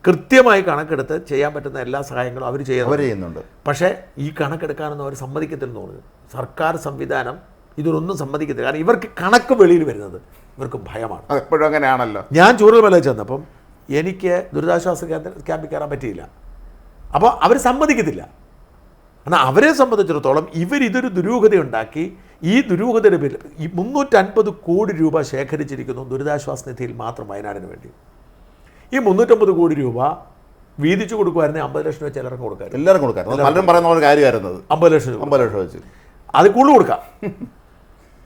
കൃത്യമായി കണക്കെടുത്ത് ചെയ്യാൻ പറ്റുന്ന എല്ലാ സഹായങ്ങളും അവർ ചെയ്യുന്നുണ്ട്. പക്ഷേ ഈ കണക്കെടുക്കാനൊന്നും അവർ സമ്മതിക്കത്തില്ലെന്ന് പറഞ്ഞു. സർക്കാർ സംവിധാനം ഇതിനൊന്നും സമ്മതിക്കത്തില്ല. കാരണം ഇവർക്ക് കണക്ക് വെളിയിൽ വരുന്നത് ഇവർക്ക് ഭയമാണ്. എപ്പോഴും അങ്ങനെയാണല്ലോ. ഞാൻ ചൂരൽമല ചെന്നപ്പം എനിക്ക് ദുരിതാശ്വാസ കേന്ദ്ര ക്യാമ്പിൽ കയറാൻ പറ്റിയില്ല. അപ്പോൾ അവർ സമ്മതിക്കത്തില്ല. എന്നാൽ അവരെ സംബന്ധിച്ചിടത്തോളം ഇവരിതൊരു ദുരൂഹത ഉണ്ടാക്കി ഈ ദുരൂഹതയുടെ പേരിൽ ഈ മുന്നൂറ്റൻപത് കോടി രൂപ ശേഖരിച്ചിരിക്കുന്നു ദുരിതാശ്വാസ നിധിയിൽ മാത്രം വയനാടിന് വേണ്ടി. ഈ മുന്നൂറ്റമ്പത് കോടി രൂപ വീതിച്ചു കൊടുക്കുമായിരുന്നെങ്കിൽ അമ്പത് ലക്ഷം വെച്ച് എല്ലാവർക്കും കൊടുക്കാറ് എല്ലാവരും കൊടുക്കാം പലരും പറയുന്ന ഒരു. അമ്പത് ലക്ഷം രൂപ. അമ്പത് ലക്ഷം വെച്ച്. അത് കൂടുതൽ കൊടുക്കാം.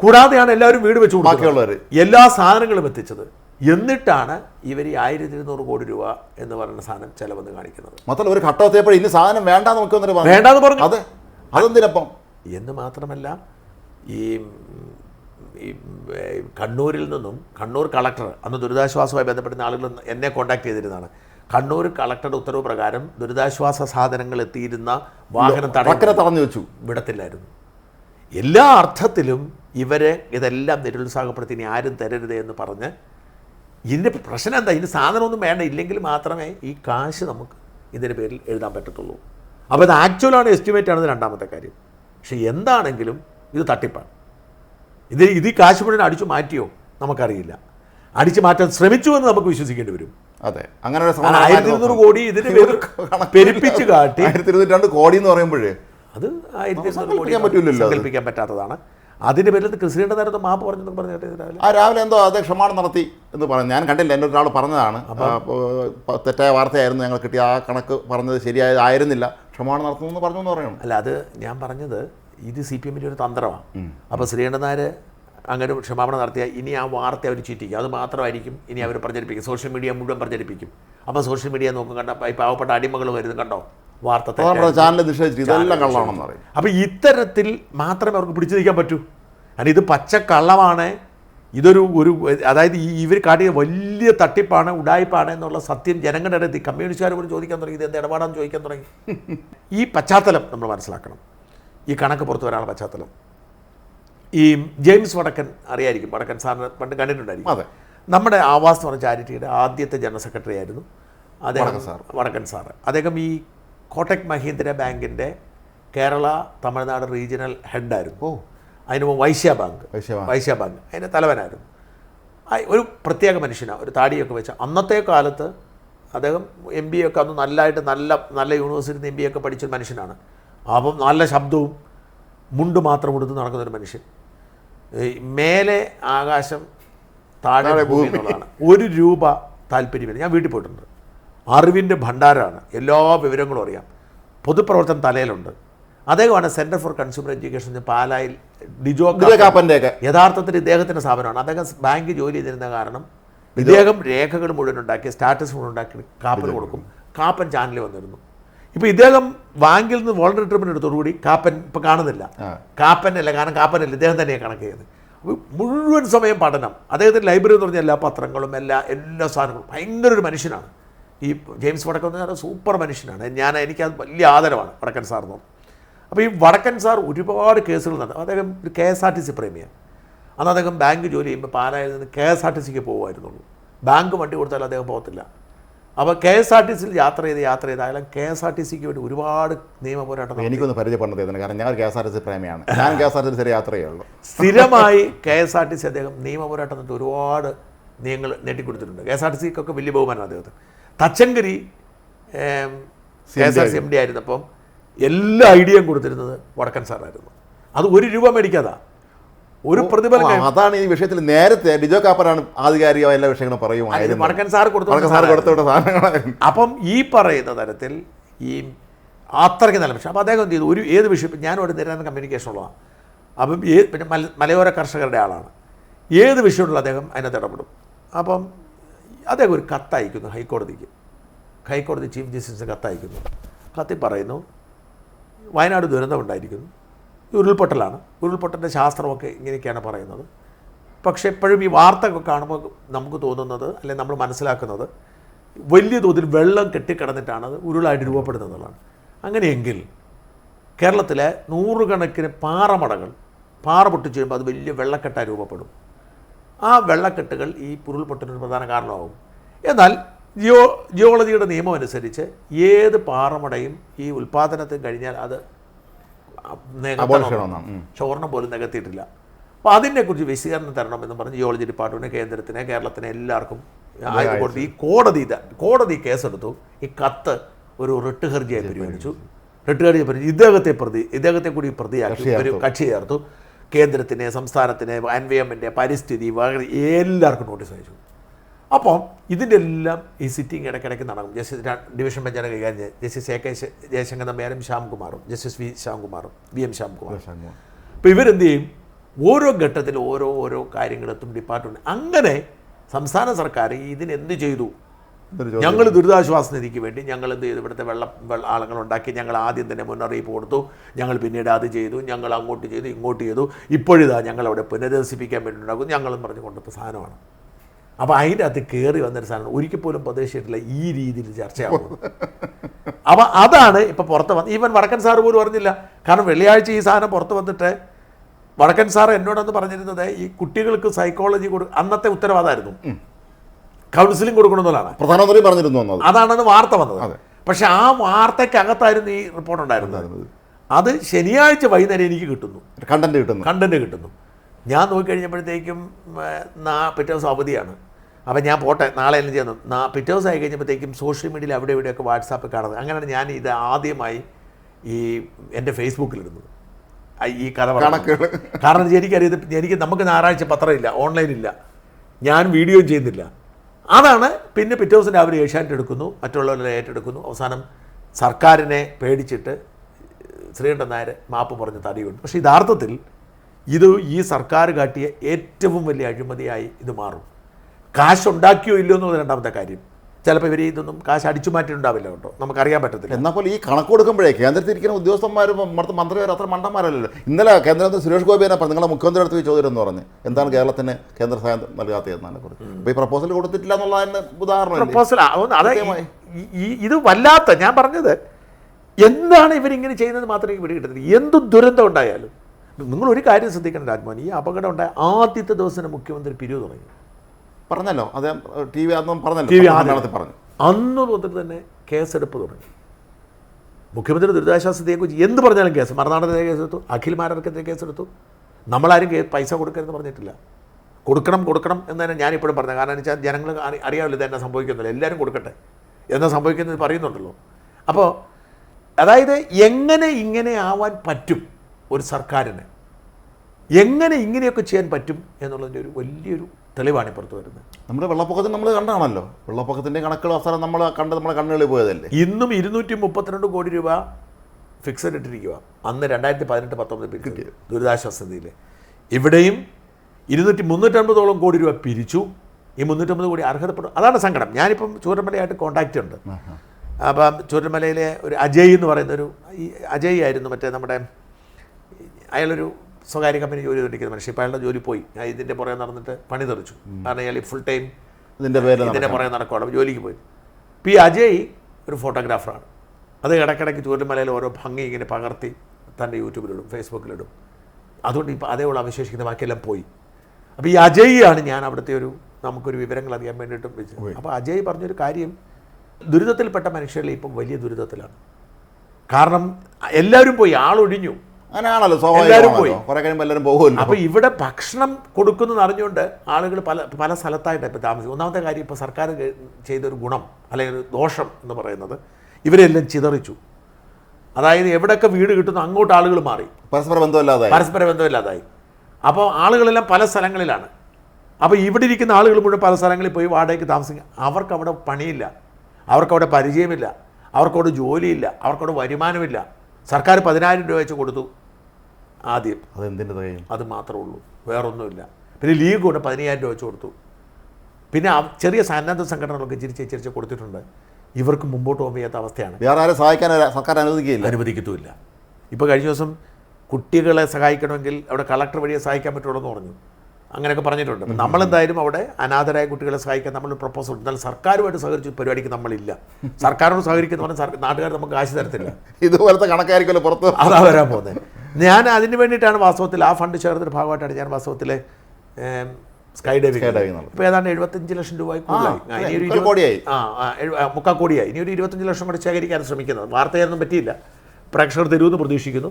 കൂടാതെയാണ് എല്ലാവരും വീട് വെച്ച് കൊടുക്കുക എല്ലാ സാധനങ്ങളും എത്തിച്ചത്. എന്നിട്ടാണ് ഇവർ ഈ ആയിരത്തി ഇരുന്നൂറ് കോടി രൂപ എന്ന് പറയുന്ന സാധനം ചെലവെന്ന് കാണിക്കുന്നത്. മൊത്തം ഒരു ഘട്ടത്തെപ്പോൾ ഇനി സാധനം വേണ്ടാന്ന് നമുക്ക് വേണ്ടെന്ന് പറഞ്ഞു. അതെ അതെന്തിനപ്പം? എന്ന് മാത്രമല്ല ഈ ഈ കണ്ണൂരിൽ നിന്നും കണ്ണൂർ കളക്ടർ അന്ന് ദുരിതാശ്വാസവുമായി ബന്ധപ്പെടുന്ന ആളുകൾ എന്നെ കോൺടാക്ട് ചെയ്തിരുന്നതാണ്. കണ്ണൂർ കളക്ടറുടെ ഉത്തരവ് പ്രകാരം ദുരിതാശ്വാസ സാധനങ്ങൾ എത്തിയിരുന്ന വാഹനം തടക്കര തടഞ്ഞു വെച്ചു. വിടത്തില്ലായിരുന്നു. എല്ലാ അർത്ഥത്തിലും ഇവരെ ഇതെല്ലാം നിരുത്സാഹപ്പെടുത്തി ഇനി ആരും തരരുത് എന്ന് പറഞ്ഞ് ഇതിന്റെ പ്രശ്നം എന്താ? ഇതിന് സാധനമൊന്നും വേണ്ട. ഇല്ലെങ്കിൽ മാത്രമേ ഈ കാശ് നമുക്ക് ഇതിന്റെ പേരിൽ എഴുതാൻ പറ്റത്തുള്ളൂ. അപ്പോൾ ഇത് ആക്ച്വലാണ് എസ്റ്റിമേറ്റ് ആണെന്ന് രണ്ടാമത്തെ കാര്യം. പക്ഷെ എന്താണെങ്കിലും ഇത് തട്ടിപ്പാണ്. ഇത് ഇത് ഈ കാശ് മുഴുവൻ അടിച്ചു മാറ്റിയോ? നമുക്കറിയില്ല. അടിച്ചു മാറ്റാൻ ശ്രമിച്ചു എന്ന് നമുക്ക് വിശ്വസിക്കേണ്ടി വരും. അതെ. അങ്ങനെ ആയിരത്തി ഇരുന്നൂറ് കോടി ഇതിന് പേര് പെരുപ്പിച്ച് കാട്ടി. ആയിരത്തി ഇരുന്നൂറ്റി രണ്ട് കോടി എന്ന് പറയുമ്പോഴേ അത് ആയിരത്തി ഇരുന്നൂറ് കോടി പറ്റൂലല്ലോ പറ്റാത്തതാണ്. അതിന്റെ പേരിൽ കൃഷിയുടെ നേരത്തെ മാപ്പ് പറഞ്ഞു പറഞ്ഞു രാവിലെ. ആ രാവിലെ എന്തോ അത് ക്ഷമാണം നടത്തി എന്ന് പറഞ്ഞു. ഞാൻ കണ്ടില്ല എന്റെ ഒരാൾ പറഞ്ഞതാണ്. തെറ്റായ വാർത്തയായിരുന്നു ഞങ്ങൾ കിട്ടിയ ആ കണക്ക് പറഞ്ഞത് ശരിയായതായിരുന്നില്ല ക്ഷമാണം നടത്തുന്നു എന്ന് പറഞ്ഞു എന്ന് പറയണം. അല്ല അത് ഞാൻ പറഞ്ഞത് ഇത് സി പി എമ്മിന്റെ ഒരു തന്ത്രമാണ്. അപ്പോൾ ശ്രീകണ്ഠനായർ അങ്ങനെ ക്ഷമാപണം നടത്തിയാൽ ഇനി ആ വാർത്ത അവർ ചീറ്റിക്കും. അത് മാത്രമായിരിക്കും ഇനി അവർ പ്രചരിപ്പിക്കും. സോഷ്യൽ മീഡിയ മുഴുവൻ പ്രചരിപ്പിക്കും. അപ്പോൾ സോഷ്യൽ മീഡിയ നോക്കും കണ്ട? ഈ പാവപ്പെട്ട അടിമകൾ വരുന്നു കണ്ടോ? വാർത്ത നമ്മുടെ ചാനൽ നിഷേധിച്ചു ഇതെല്ലാം കള്ളമാണെന്ന് പറയും. അപ്പോൾ ഇത്തരത്തിൽ മാത്രമേ അവർക്ക് പിടിച്ചു നിൽക്കാൻ പറ്റൂ. കാരണം ഇത് പച്ച കള്ളമാണ്. ഇതൊരു ഒരു അതായത് ഈ ഇവർ കാട്ടിയ വലിയ തട്ടിപ്പാണ് ഉടായ്പാണ് എന്നുള്ള സത്യം ജനങ്ങളുടെ അടുത്ത് കമ്മ്യൂണിസ്റ്റുകാർ പോലും ചോദിക്കാൻ തുടങ്ങി. ഇത് എന്ത് ഇടപാടാന്ന് ചോദിക്കാൻ തുടങ്ങി. ഈ പശ്ചാത്തലം നമ്മൾ മനസ്സിലാക്കണം. ഈ കണക്ക് പുറത്തു വരാനുള്ള പശ്ചാത്തലം. ഈ ജെയിംസ് വടക്കൻ അറിയായിരിക്കും. വടക്കൻ സാറിന് പണ്ട് കണ്ടിട്ടുണ്ടായിരിക്കും. അതെ. നമ്മുടെ ആവാസ് എന്ന് പറഞ്ഞ ചാരിറ്റിയുടെ ആദ്യത്തെ ജനറൽ സെക്രട്ടറി ആയിരുന്നു. അദ്ദേഹം. വടക്കൻ സാറ്. അദ്ദേഹം ഈ കോട്ടക് മഹീന്ദ്ര ബാങ്കിന്റെ കേരള തമിഴ്നാട് റീജിയണൽ ഹെഡായിരുന്നു. ഓ. അതിന് മുമ്പ് വൈശ്യ ബാങ്ക്. വൈശ്യ ബാങ്ക്. അതിന്റെ തലവനായിരുന്നു. ഒരു പ്രത്യേക മനുഷ്യനാണ് ഒരു താടിയൊക്കെ വെച്ച. അന്നത്തെ കാലത്ത് അദ്ദേഹം എം ബി ഒക്കെ അന്ന് നല്ലതായിട്ട് നല്ല നല്ല യൂണിവേഴ്സിറ്റി എം ബി ഒക്കെ പഠിച്ചൊരു മനുഷ്യനാണ്. അപ്പം നല്ല ശബ്ദവും മുണ്ട് മാത്രം കൊടുത്ത് നടക്കുന്നൊരു മനുഷ്യൻ. മേലെ ആകാശം താഴെ ഭൂമി. എന്നുള്ളതാണ്. ഒരു രൂപ താല്പര്യമില്ല. ഞാൻ വീട്ടിൽ പോയിട്ടുണ്ട്. അറിവിന്റെ ഭണ്ഡാരമാണ്. എല്ലാ വിവരങ്ങളും അറിയാം. പൊതുപ്രവർത്തനം തലയിലുണ്ട്. അദ്ദേഹമാണ് സെന്റർ ഫോർ കൺസ്യൂമർ എഡ്യൂക്കേഷൻ പാലായിൽ ഡിജോ ഇതിലെ കാപ്പന്റെ യഥാർത്ഥത്തിൽ ഇദ്ദേഹത്തിന്റെ സ്ഥാപനമാണ്. അദ്ദേഹം ബാങ്ക് ജോലി ചെയ്തിരുന്ന കാരണം ഇദ്ദേഹം രേഖകൾ മുഴുവൻ ഉണ്ടാക്കി സ്റ്റാറ്റസ് മുഴുവൻ ഉണ്ടാക്കി കാപ്പൻ കൊടുക്കും. കാപ്പൻ ചാനലിൽ വന്നിരുന്നു. ഇപ്പോൾ ഇദ്ദേഹം ബാങ്കിൽ നിന്ന് വോളണ്ടറി റിട്ടയർമെന്റ് എടുത്തോടുകൂടി കാപ്പൻ ഇപ്പോൾ കാണുന്നില്ല. കാപ്പൻ കാപ്പനല്ല കാരണം കാപ്പനല്ല ഇദ്ദേഹം തന്നെയാണ് കണക്ക് ചെയ്യുന്നത്. മുഴുവൻ സമയം പഠനം. അദ്ദേഹത്തിന്റെ ലൈബ്രറി എന്ന് പറഞ്ഞാൽ എല്ലാ പത്രങ്ങളും എല്ലാ എല്ലാ സാധനങ്ങളും. ഭയങ്കര ഒരു മനുഷ്യനാണ്. ഈ ജെയിംസ് വടക്കൻ എന്ന് പറഞ്ഞാൽ സൂപ്പർ മനുഷ്യനാണ്. ഞാൻ എനിക്കത് വലിയ ആദരവാണ് വടക്കൻ സാറിന് അപ്പോൾ ഈ വടക്കൻ സാർ ഒരുപാട് കേസുകൾ നടന്നു അദ്ദേഹം ഒരു K S R T C പ്രേമിയാണ്. അന്ന് അദ്ദേഹം ബാങ്ക് ജോലി ചെയ്യുമ്പോൾ പാലായിൽ നിന്ന് കെ എസ് ആർ ടി സിക്ക് പോകുമായിരുന്നുള്ളൂ ബാങ്ക് വണ്ടി കൊടുത്താൽ അദ്ദേഹം പോകത്തില്ല. അപ്പോൾ കെ എസ് ആർ ടി സിയിൽ യാത്ര ചെയ്ത് യാത്ര ചെയ്ത് അയാൾ കെ എസ് ആർ ടി സിക്ക് വേണ്ടി ഒരുപാട് നിയമ പോരാട്ടം എനിക്കൊന്ന് പരിചയപ്പെടുന്നത് ഇതിന് കാരണം ഞാൻ K S R T C പ്രേമിയാണ്. ഞാൻ K S R T C യാത്ര ചെയ്യുള്ളൂ സ്ഥിരമായി K S R T C അദ്ദേഹം നിയമ പോരാട്ടം ഒരുപാട് നിയമങ്ങൾ നേടിക്കൊടുത്തിട്ടുണ്ട്. കെ എസ് ആർ ടി സിക്കൊക്കെ വലിയ ബഹുമാനമാണ് അദ്ദേഹത്തിന്. Thachankary K S R C M D ആയിരുന്നപ്പം എല്ലാ ഐഡിയയും കൊടുത്തിരുന്നത് വടക്കൻ സാറായിരുന്നു. അത് ഒരു രൂപ മേടിക്കാതാ. ഒരു പ്രതിഫലം അതാണ് ഈ വിഷയത്തിൽ നേരത്തെ ഡിജോ കാപ്പറാണ് ആധികാരികമായ എല്ലാ വിഷയങ്ങളും പറയും പറയുമായിരുന്നു വടക്കൻ സാർ കൊടുത്തു സാർ കൊടുത്തുവിട്ട സാധനങ്ങളായിരുന്നു. അപ്പം ഈ പറയുന്ന തരത്തിൽ ഈ അത്രയ്ക്ക് നല്ല പക്ഷേ അപ്പം അദ്ദേഹം എന്ത് ചെയ്തു? ഒരു ഏത് വിഷയം ഞാനും ഒരു നിരന്തരം കമ്മ്യൂണിക്കേഷൻ ഉള്ളതാണ്. അപ്പം ഏ പിന്നെ മല മലയോര കർഷകരുടെ ആളാണ്. ഏത് വിഷയമുള്ള അദ്ദേഹം അതിനകത്ത് ഇടപെടും. അപ്പം അദ്ദേഹം ഒരു കത്തയക്കുന്നു ഹൈക്കോടതിക്ക്. ഹൈക്കോടതി ചീഫ് ജസ്റ്റിസിന് കത്തയക്കുന്നു. കത്തിൽ പറയുന്നു വയനാട് ദുരന്തമുണ്ടായിരിക്കുന്നു. ഉരുൾപൊട്ടലാണ്. ഉരുൾപൊട്ടലിന്റെ ശാസ്ത്രമൊക്കെ ഇങ്ങനെയൊക്കെയാണ് പറയുന്നത്. പക്ഷേ എപ്പോഴും ഈ വാർത്തയൊക്കെ കാണുമ്പോൾ നമുക്ക് തോന്നുന്നത് അല്ലെങ്കിൽ നമ്മൾ മനസ്സിലാക്കുന്നത് വലിയ തോതിൽ വെള്ളം കെട്ടിക്കിടന്നിട്ടാണ് അത് ഉരുളായിട്ട് രൂപപ്പെടുന്നതെന്നുള്ളതാണ് അങ്ങനെയെങ്കിൽ കേരളത്തിലെ നൂറുകണക്കിന് പാറമടകൾ പാറ പൊട്ടിച്ച് കഴിയുമ്പോൾ അത് വലിയ വെള്ളക്കെട്ടായി രൂപപ്പെടും. ആ വെള്ളക്കെട്ടുകൾ ഈ ഉരുൾപൊട്ടലിന് പ്രധാന കാരണമാകും. എന്നാൽ ജിയോ ജിയോളജിയുടെ നിയമം അനുസരിച്ച് ഏത് പാറമടയും ഈ ഉൽപ്പാദനത്തിന് കഴിഞ്ഞാൽ അത് ഷോർണം പോലും നികത്തിയിട്ടില്ല. അപ്പോൾ അതിനെക്കുറിച്ച് വിശദീകരണം തരണമെന്ന് എന്ന് പറഞ്ഞ് ജിയോളജി ഡിപ്പാർട്ട്മെന്റ് കേന്ദ്രത്തിനെ കേരളത്തിനെ എല്ലാവർക്കും ഹൈക്കോടതി ഈ കോടതി കോടതി കേസെടുത്തു. ഈ കത്ത് ഒരു റിട്ട് ഹർജിയായി പരിഗണിച്ചു. റിട്ട് ഹർജി പരിഗണിച്ചു ഇദ്ദേഹത്തെ പ്രതി ഇദ്ദേഹത്തെ കൂടി പ്രതിയാക്കി. ഒരു കക്ഷി ചേർത്തു കേന്ദ്രത്തിന് സംസ്ഥാനത്തിന് എൻവയോൺമെന്റ് പരിസ്ഥിതി എല്ലാവർക്കും നോട്ടീസ് അയച്ചു. അപ്പം ഇതിന്റെ എല്ലാം ഈ സിറ്റിംഗ് ഇടയ്ക്കിടയ്ക്ക് നടക്കും. ജസ്റ്റിസ് ഡിവിഷൻ ബെഞ്ചാണ് കൈകാര്യം ജസ്റ്റിസ് എ കെ ജയശങ്കർ നമ്പ്യാരും ശ്യാംകുമാറും. ജസ്റ്റിസ് വി ശ്യാംകുമാറും. വി എം ശ്യാംകുമാറും. അപ്പോൾ ഇവരെന്ത് ചെയ്യും? ഓരോ ഘട്ടത്തിൽ ഓരോ ഓരോ കാര്യങ്ങളെത്തും ഡിപ്പാർട്ട്മെന്റ് അങ്ങനെ സംസ്ഥാന സർക്കാർ ഇതിനെന്ത് ചെയ്തു. ഞങ്ങൾ ദുരിതാശ്വാസ നിധിക്ക് വേണ്ടി ഞങ്ങൾ എന്ത് ചെയ്തു? ഇവിടുത്തെ വെള്ളം ആളുകൾ ഉണ്ടാക്കി ഞങ്ങൾ ആദ്യം തന്നെ മുന്നറിയിപ്പ് കൊടുത്തു. ഞങ്ങൾ പിന്നീട് അത് ചെയ്തു. ഞങ്ങൾ അങ്ങോട്ട് ചെയ്തു ഇങ്ങോട്ട് ചെയ്തു. ഇപ്പോഴിതാ ഞങ്ങൾ അവിടെ പുനരധിവസിപ്പിക്കാൻ വേണ്ടി ഉണ്ടാക്കും ഞങ്ങളും പറഞ്ഞു കൊണ്ടുവന്ന സാധനമാണ്. അപ്പോൾ അതിന്റെ അകത്ത് കയറി വന്നൊരു സാധനം ഒരിക്കൽ പോലും പ്രതീക്ഷിച്ചിട്ടില്ല ഈ രീതിയിൽ ചർച്ചയാകും. അപ്പോൾ അതാണ് ഇപ്പോൾ പുറത്ത് വന്ന് ഈവൻ വടക്കൻ സാറ് പോലും പറഞ്ഞില്ല കാരണം വെള്ളിയാഴ്ച ഈ സാധനം പുറത്ത് വന്നിട്ട് വടക്കൻ സാർ എന്നോടൊന്ന് പറഞ്ഞിരുന്നത് ഈ കുട്ടികൾക്ക് സൈക്കോളജി കൊടു അന്നത്തെ ഉത്തരവാദമായിരുന്നു കൗൺസിലിംഗ് കൊടുക്കണമെന്നുള്ളതാണ് പ്രധാനമന്ത്രി പറഞ്ഞിരുന്നു അതാണ് വാർത്ത വന്നത്. പക്ഷെ ആ വാർത്തയ്ക്കകത്തായിരുന്നു ഈ റിപ്പോർട്ട് ഉണ്ടായിരുന്നത്. അത്. ശനിയാഴ്ച വൈകുന്നേരം എനിക്ക് കിട്ടുന്നു. കണ്ടന്റ് കിട്ടുന്നു. കണ്ടന്റ് കിട്ടുന്നു. ഞാൻ നോക്കിക്കഴിഞ്ഞപ്പോഴത്തേക്കും നാ പിറ്റേ ദിവസം അവധിയാണ്. അപ്പം ഞാൻ പോട്ടെ നാളെ എല്ലാം ചെയ്യുന്നു. നാ പിറ്റേ ദിവസം ആയി കഴിഞ്ഞപ്പോഴത്തേക്കും സോഷ്യൽ മീഡിയയിൽ അവിടെ ഇവിടെയൊക്കെ വാട്സാപ്പ് കാണുന്നത്. അങ്ങനെയാണ് ഞാൻ ഇത് ആദ്യമായി ഈ എന്റെ ഫേസ്ബുക്കിലിടുന്നത് ഈ കഥ. കണക്കുകൾ. കാരണം എനിക്കറിയത് എനിക്ക് നമുക്ക് ഞായറാഴ്ച പത്രമില്ല ഓൺലൈനില്ല ഞാൻ വീഡിയോയും ചെയ്യുന്നില്ല. അതാണ് പിന്നെ പിറ്റേ ദിവസം രാവിലെ ഏഷ്യാനെറ്റ് എടുക്കുന്നു മറ്റുള്ളവരെ ഏറ്റെടുക്കുന്നു. അവസാനം സർക്കാരിനെ പേടിച്ചിട്ട് ശ്രീകണ്ഠൻ നായർ മാപ്പ് പറഞ്ഞ് തടിയുണ്ട് പക്ഷേ യഥാർത്ഥത്തിൽ ഇത് ഈ സർക്കാർ കാട്ടിയ ഏറ്റവും വലിയ അഴിമതിയായി ഇത് മാറും. കാശ് ഉണ്ടാക്കിയോ ഇല്ലയോ എന്നുള്ളത് രണ്ടാമത്തെ കാര്യം. ചിലപ്പോൾ ഇവർ ഇതൊന്നും കാശ് അടിച്ചു മാറ്റിയിട്ടുണ്ടാവില്ല കേട്ടോ. നമുക്കറിയാൻ പറ്റത്തില്ല. എന്നാൽ പോലും ഈ കണക്ക് കൊടുക്കുമ്പോഴേ കേന്ദ്രത്തിൽ ഇരിക്കുന്ന ഉദ്യോഗസ്ഥന്മാരും മറ്റ് മന്ത്രിമാർ അത്ര മണ്ടന്മാരല്ലല്ലോ. ഇന്നലെ കേന്ദ്രമന്ത്രി സുരേഷ് ഗോപി തന്നെ പറഞ്ഞു നിങ്ങളെ മുഖ്യമന്ത്രി അടുത്ത് ചോദ്യം എന്ന് പറഞ്ഞ്. എന്താണ് കേരളത്തിന് കേന്ദ്ര സഹായം നൽകാത്തത് എന്നതിനെ കുറിച്ച് അപ്പോൾ ഈ പ്രപ്പോസൽ കൊടുത്തിട്ടില്ല എന്നുള്ളതിന് ഉദാഹരണം പ്രപ്പോസൽ ഇത് വല്ലാത്ത ഞാൻ പറഞ്ഞത് എന്താണ് ഇവരിങ്ങനെ ചെയ്യുന്നത് മാത്രമേ ഇവിടെ കിട്ടുന്നത് എന്ത് ദുരന്തം ഉണ്ടായാലും. നിങ്ങൾ ഒരു കാര്യം ശ്രദ്ധിക്കണം രാജ്മോഹൻ ഈ അപകടം ഉണ്ടായ ആദ്യത്തെ ദിവസം മുഖ്യമന്ത്രി പിരിവ് തുടങ്ങി. പറഞ്ഞല്ലോ. അദ്ദേഹം ടി വി അന്നും പറഞ്ഞല്ലോ. ടി വി ആദ്യത്തിൽ പറഞ്ഞു. അന്ന് മുതൽ തന്നെ കേസെടുപ്പ് തുടങ്ങി. മുഖ്യമന്ത്രി ദുരിതാശ്വാസ നിധിയെക്കുറിച്ച് എന്ത് പറഞ്ഞാലും കേസ്. മറുനാടനെതിരെ കേസെടുത്തു അഖിൽമാരർക്കെതിരെ കേസെടുത്തു. നമ്മളാരും പൈസ കൊടുക്കരുതെന്ന് പറഞ്ഞിട്ടില്ല. കൊടുക്കണം കൊടുക്കണം എന്ന് തന്നെ ഞാനിപ്പോഴും പറഞ്ഞത്. കാരണം എന്ന് വെച്ചാൽ ജനങ്ങൾ അറി- അറിയാമല്ലോ ഇത് എന്നാ സംഭവിക്കുന്നില്ല എല്ലാവരും കൊടുക്കട്ടെ. എന്നാ സംഭവിക്കുന്നത് പറയുന്നുണ്ടല്ലോ. അപ്പോൾ അതായത് എങ്ങനെ ഇങ്ങനെ ആവാൻ പറ്റും ഒരു സർക്കാരിന്? എങ്ങനെ ഇങ്ങനെയൊക്കെ ചെയ്യാൻ പറ്റും എന്നുള്ളതിന്റെ ഒരു വലിയൊരു തെളിവാണ് ഇപ്പുറത്ത് വരുന്നത്. നമ്മുടെ വെള്ളപ്പൊക്കത്തിന് നമ്മൾ കണ്ടാണല്ലോ. വെള്ളപ്പൊക്കത്തിന്റെ കണക്കുകൾ അവസാനം നമ്മൾ കണ്ട് നമ്മളെ കണ്ണുകളിൽ പോയതല്ലേ? ഇന്നും ഇരുന്നൂറ്റി മുപ്പത്തിരണ്ട് കോടി രൂപ ഫിക്സഡ് ഇട്ടിരിക്കുക അന്ന് രണ്ടായിരത്തി പതിനെട്ട് പത്തൊമ്പത് പിരിച്ചു ദുരിതാശ്വാസ നിധിയിൽ ഇവിടെയും ഇരുന്നൂറ്റി മുന്നൂറ്റമ്പതോളം കോടി രൂപ പിരിച്ചു. ഈ മുന്നൂറ്റമ്പത് കോടി അർഹതപ്പെടും അതാണ് സങ്കടം. ഞാനിപ്പം ചൂരമലയായിട്ട് കോൺടാക്റ്റ് ഉണ്ട്. അപ്പം ചൂരമലയിലെ ഒരു അജയ് എന്ന് പറയുന്നൊരു ഈ അജയ് ആയിരുന്നു മറ്റേ നമ്മുടെ അയാളൊരു സ്വകാര്യ കമ്പനി ജോലി ചെയ്തിരിക്കുന്ന മനുഷ്യൻ ഇപ്പോൾ അയാളുടെ ജോലി പോയി. ഞാൻ ഇതിന്റെ പുറകെ നടന്നിട്ട് പണി തെറിച്ചു. കാരണം അയാൾ ഫുൾ ടൈം ഇതിന്റെ പേര് ഇതിന്റെ പുറകെ നടക്കുകയാണ് ജോലിക്ക് പോയി. പി അജയ് ഒരു ഫോട്ടോഗ്രാഫറാണ് അത് ഇടയ്ക്കിടയ്ക്ക് ചൂരമലയിൽ ഓരോ ഭംഗി ഇങ്ങനെ പകർത്തി തന്റെ യൂട്യൂബിലിടും ഫേസ്ബുക്കിലിടും അതുകൊണ്ട് ഇപ്പോൾ അതേയുള്ള അവശേഷിക്കുന്ന ബാക്കിയെല്ലാം പോയി. അപ്പോൾ ഈ അജയ്യാണ് ഞാൻ അവിടുത്തെ ഒരു നമുക്കൊരു വിവരങ്ങൾ അറിയാൻ വേണ്ടിയിട്ടും വെച്ചത് അപ്പോൾ അജയ് പറഞ്ഞൊരു കാര്യം ദുരിതത്തിൽപ്പെട്ട മനുഷ്യരിൽ ഇപ്പം വലിയ ദുരിതത്തിലാണ്. കാരണം എല്ലാവരും പോയി. ആളൊഴിഞ്ഞു. അങ്ങനെയാണല്ലോ. സ്വാഭാവികമാണല്ലോ. കുറെ കഴിയുമ്പോൾ എല്ലാവരും പോകുമല്ലോ. അപ്പോൾ ഇവിടെ ഭക്ഷണം കൊടുക്കുന്നു അറിഞ്ഞുകൊണ്ട് ആളുകൾ പല പല സ്ഥലത്തായിട്ട് ഇപ്പോൾ താമസിക്കും ഒന്നാമത്തെ കാര്യം ഇപ്പോൾ സർക്കാർ ചെയ്തൊരു ഗുണം അല്ലെങ്കിൽ ഒരു ദോഷം എന്ന് പറയുന്നത് ഇവരെല്ലാം ചിതറിച്ചു. അതായത് എവിടെയൊക്കെ വീട് കിട്ടുന്നു അങ്ങോട്ട് ആളുകൾ മാറി. പരസ്പര ബന്ധമില്ലാതായി. പരസ്പര ബന്ധമില്ലാതായി. അപ്പോൾ ആളുകളെല്ലാം പല സ്ഥലങ്ങളിലാണ്. അപ്പോൾ ഇവിടെ ഇരിക്കുന്ന ആളുകൾ മുഴുവൻ പല സ്ഥലങ്ങളിൽ പോയി വാടകയ്ക്ക് താമസിക്കും അവർക്ക് അവിടെ പണിയില്ല. അവർക്ക് അവിടെ പരിചയമില്ല. അവർക്കവിടെ ജോലിയില്ല. അവർക്കവിടെ വരുമാനമില്ല. സർക്കാർ പതിനായിരം രൂപ വെച്ച് കൊടുത്തു. ആദ്യം. അതെന്തിന്റെ തുകയും അത് മാത്രമേ ഉള്ളൂ. വേറൊന്നുമില്ല. പിന്നെ ലീഗ് കൊണ്ട് പതിനയ്യായിരം രൂപ വെച്ച് കൊടുത്തു. പിന്നെ ചെറിയ സന്നദ്ധ സംഘടനകളൊക്കെ ചിരിച്ച് ചിരിച്ച് കൊടുത്തിട്ടുണ്ട്. ഇവർക്ക് മുമ്പോട്ട് പോകാൻ വയ്യാത്ത അവസ്ഥയാണ്. വേറെ ആരും സഹായിക്കാൻ സർക്കാർ അനുവദിക്കുകയില്ല. അനുവദിക്കത്തുമില്ല. ഇപ്പോൾ കഴിഞ്ഞ ദിവസം കുട്ടികളെ സഹായിക്കണമെങ്കിൽ അവിടെ കളക്ടർ വഴിയെ സഹായിക്കാൻ പറ്റുള്ളൂ എന്ന് പറഞ്ഞു. അങ്ങനെയൊക്കെ പറഞ്ഞിട്ടുണ്ട്. അപ്പം നമ്മളെന്തായാലും അവിടെ അനാഥരായ കുട്ടികളെ സഹായിക്കാൻ നമ്മൾ പ്രപ്പോസൽ എന്നാൽ സർക്കാരുമായിട്ട് സഹകരിച്ച് പരിപാടിക്ക് നമ്മളില്ല. സർക്കാരോട് സഹകരിക്കുന്ന പറഞ്ഞാൽ നാട്ടുകാർ നമുക്ക് കാശ് തരത്തില്ല. ഇതുപോലത്തെ കണക്കായിരിക്കുമല്ലോ പുറത്ത്. അതാ വരാൻ പോകുന്നത്. ഞാൻ അതിന് വേണ്ടിയിട്ടാണ് വാസ്തവത്തിൽ ആ ഫണ്ട് ചേർന്നൊരു ഭാഗമായിട്ടാണ് ഞാൻ വാസ്തവത്തിലെ സ്കൈ ഡൈവിംഗ്. ഇപ്പോൾ ഏതാണ്ട് എഴുപത്തഞ്ച് ലക്ഷം രൂപ കോടിയായി. ആ, മുക്കാൽ കോടിയായി. ഇനി ഒരു ഇരുപത്തഞ്ച് ലക്ഷം കൂടെ ശേഖരിക്കാൻ ശ്രമിക്കുന്നത് വാർത്തയൊന്നും പറ്റിയില്ല. പ്രേക്ഷകർ തരുമെന്ന് പ്രതീക്ഷിക്കുന്നു.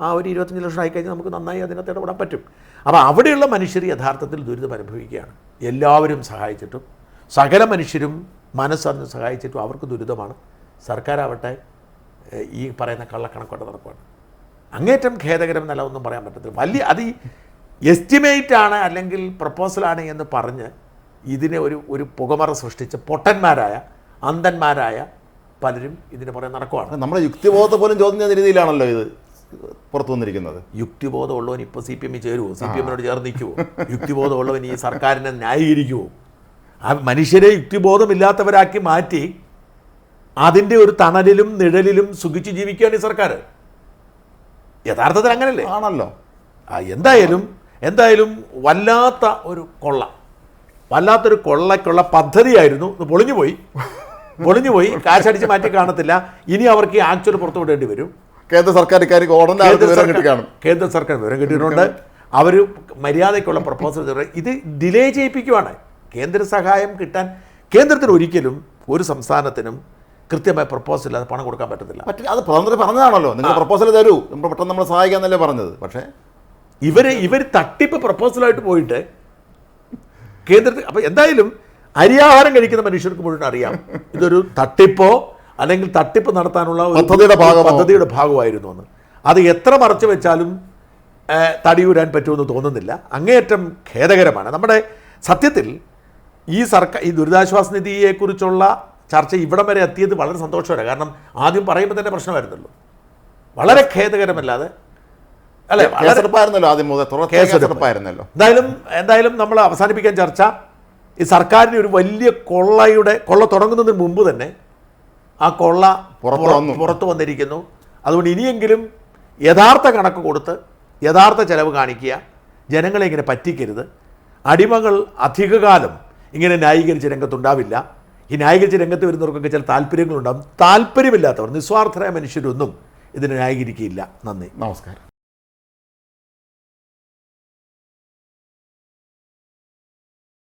ആ ഒരു ഇരുപത്തഞ്ച് ലക്ഷം ആയിക്കഴിഞ്ഞാൽ നമുക്ക് നന്നായി അതിനകത്ത് ഇടപെടാൻ പറ്റും. അപ്പോൾ അവിടെയുള്ള മനുഷ്യർ യഥാർത്ഥത്തിൽ ദുരിതം അനുഭവിക്കുകയാണ്. എല്ലാവരും സഹായിച്ചിട്ടും സകല മനുഷ്യരും മനസ്സറിഞ്ഞ് സഹായിച്ചിട്ടും അവർക്ക് ദുരിതമാണ്. സർക്കാരാവട്ടെ ഈ പറയുന്ന കള്ളക്കണക്കോട്ട് നടക്കുകയാണ് അങ്ങേറ്റം ഖേദകരം എന്നല്ല ഒന്നും പറയാൻ പറ്റത്തില്ല. വലിയ അത് ഈ എസ്റ്റിമേറ്റ് ആണ് അല്ലെങ്കിൽ പ്രപ്പോസലാണ് എന്ന് പറഞ്ഞ് ഇതിനെ ഒരു ഒരു പുകമറ സൃഷ്ടിച്ച് പൊട്ടന്മാരായ അന്ധന്മാരായ പലരും ഇതിന് പുറകെ നടക്കുവാണ്. നമ്മുടെ യുക്തിബോധത്തെ പോലും ചോദ്യം ചെയ്യുന്ന രീതിയിലാണല്ലോ ഇത്. പുറത്തു വന്നിരിക്കുന്നത്. യുക്തിബോധമുള്ളവൻ ഇപ്പോൾ സി പി എമ്മിൽ ചേരുവോ? സി പി എമ്മിനോട് ചേർന്ന് നിൽക്കുവോ? യുക്തിബോധമുള്ളവൻ ഈ സർക്കാരിനെ ന്യായീകരിക്കുവോ? ആ മനുഷ്യരെ യുക്തിബോധമില്ലാത്തവരാക്കി മാറ്റി അതിന്റെ ഒരു തണലിലും നിഴലിലും സുഖിച്ച് ജീവിക്കുകയാണ് ഈ സർക്കാർ യഥാർത്ഥത്തിൽ അങ്ങനല്ലേ? ആണല്ലോ. എന്തായാലും എന്തായാലും വല്ലാത്ത ഒരു കൊള്ള. വല്ലാത്തൊരു കൊള്ളയ്ക്കുള്ള പദ്ധതിയായിരുന്നു. ഇത് പൊളിഞ്ഞു പോയി കാശടിച്ച് മാറ്റി കാണത്തില്ല. ഇനി അവർക്ക് ഈ ആക്ച്വൽ പുറത്തു വിടേണ്ടി വരും. കേന്ദ്ര സർക്കാർ ഇക്കാര്യം കേന്ദ്ര വിവരം കിട്ടി കാണും കേന്ദ്ര സർക്കാർ വിവരം കിട്ടിയിട്ടുണ്ട്. അവർ മര്യാദയ്ക്കുള്ള പ്രപ്പോസൽ ഇത് ഡിലേ ചെയ്യിപ്പിക്കുവാണ്. കേന്ദ്ര സഹായം കിട്ടാൻ കേന്ദ്രത്തിന് ഒരിക്കലും ഒരു സംസ്ഥാനത്തിനും കൃത്യമായ പ്രപ്പോസൽ അത് പണം കൊടുക്കാൻ പറ്റത്തില്ല. പറ്റില്ല. അത് പ്രധാനമന്ത്രി പറഞ്ഞതാണല്ലോ. നിങ്ങൾ പ്രപ്പോസൽ തരൂ. നമ്മൾ പെട്ടെന്ന് നമ്മൾ സഹായിക്കാന്നല്ലേ പറഞ്ഞത്. പക്ഷേ ഇവർ ഇവർ തട്ടിപ്പ് പ്രപ്പോസലായിട്ട് പോയിട്ട് കേന്ദ്രത്തിൽ അപ്പം എന്തായാലും അരിയാഹാരം കഴിക്കുന്ന മനുഷ്യർക്ക് മുഴുവൻ അറിയാം. ഇതൊരു തട്ടിപ്പോ അല്ലെങ്കിൽ തട്ടിപ്പ് നടത്താനുള്ള പദ്ധതിയുടെ ഭാഗം പദ്ധതിയുടെ ഭാഗമായിരുന്നു എന്ന്. അത് എത്ര മറച്ചു വെച്ചാലും തടിയൂരാൻ പറ്റുമെന്ന് തോന്നുന്നില്ല. അങ്ങേയറ്റം ഖേദകരമാണ്. നമ്മുടെ സത്യത്തിൽ ഈ സർക്കാർ ഈ ദുരിതാശ്വാസ നിധിയെക്കുറിച്ചുള്ള ചർച്ച ഇവിടം വരെ എത്തിയത് വളരെ സന്തോഷമാണ് കാരണം ആദ്യം പറയുമ്പോൾ തന്നെ പ്രശ്നമായിരുന്നല്ലോ. വളരെ ഖേദകരമല്ലാതെ. അല്ലെ? കേസെടുപ്പായിരുന്നല്ലോ ആദ്യം മുതൽ. കേസെടുപ്പായിരുന്നല്ലോ. എന്തായാലും എന്തായാലും നമ്മൾ അവസാനിപ്പിക്കാൻ ചർച്ച. ഈ സർക്കാരിന് ഒരു വലിയ കൊള്ളയുടെ കൊള്ള തുടങ്ങുന്നതിന് മുമ്പ് തന്നെ ആ കൊള്ള പുറത്തു പുറ- വന്നു. പുറത്ത് വന്നിരിക്കുന്നു. അതുകൊണ്ട് ഇനിയെങ്കിലും യഥാർത്ഥ കണക്ക് കൊടുത്ത് യഥാർത്ഥ ചെലവ് കാണിക്കുക. ജനങ്ങളെ ഇങ്ങനെ പറ്റിക്കരുത്. അടിമകൾ അധികകാലം ഇങ്ങനെ ന്യായീകരിച്ച രംഗത്തുണ്ടാവില്ല. ഈ ന്യായീകരിച്ച രംഗത്ത് വരുന്നവർക്കൊക്കെ ചില താല്പര്യങ്ങളുണ്ടാകും താല്പര്യമില്ലാത്തവർ നിസ്വാർത്ഥരായ മനുഷ്യരൊന്നും ഇതിനെ ന്യായീകരിക്കുകയില്ല. നന്ദി. നമസ്കാരം.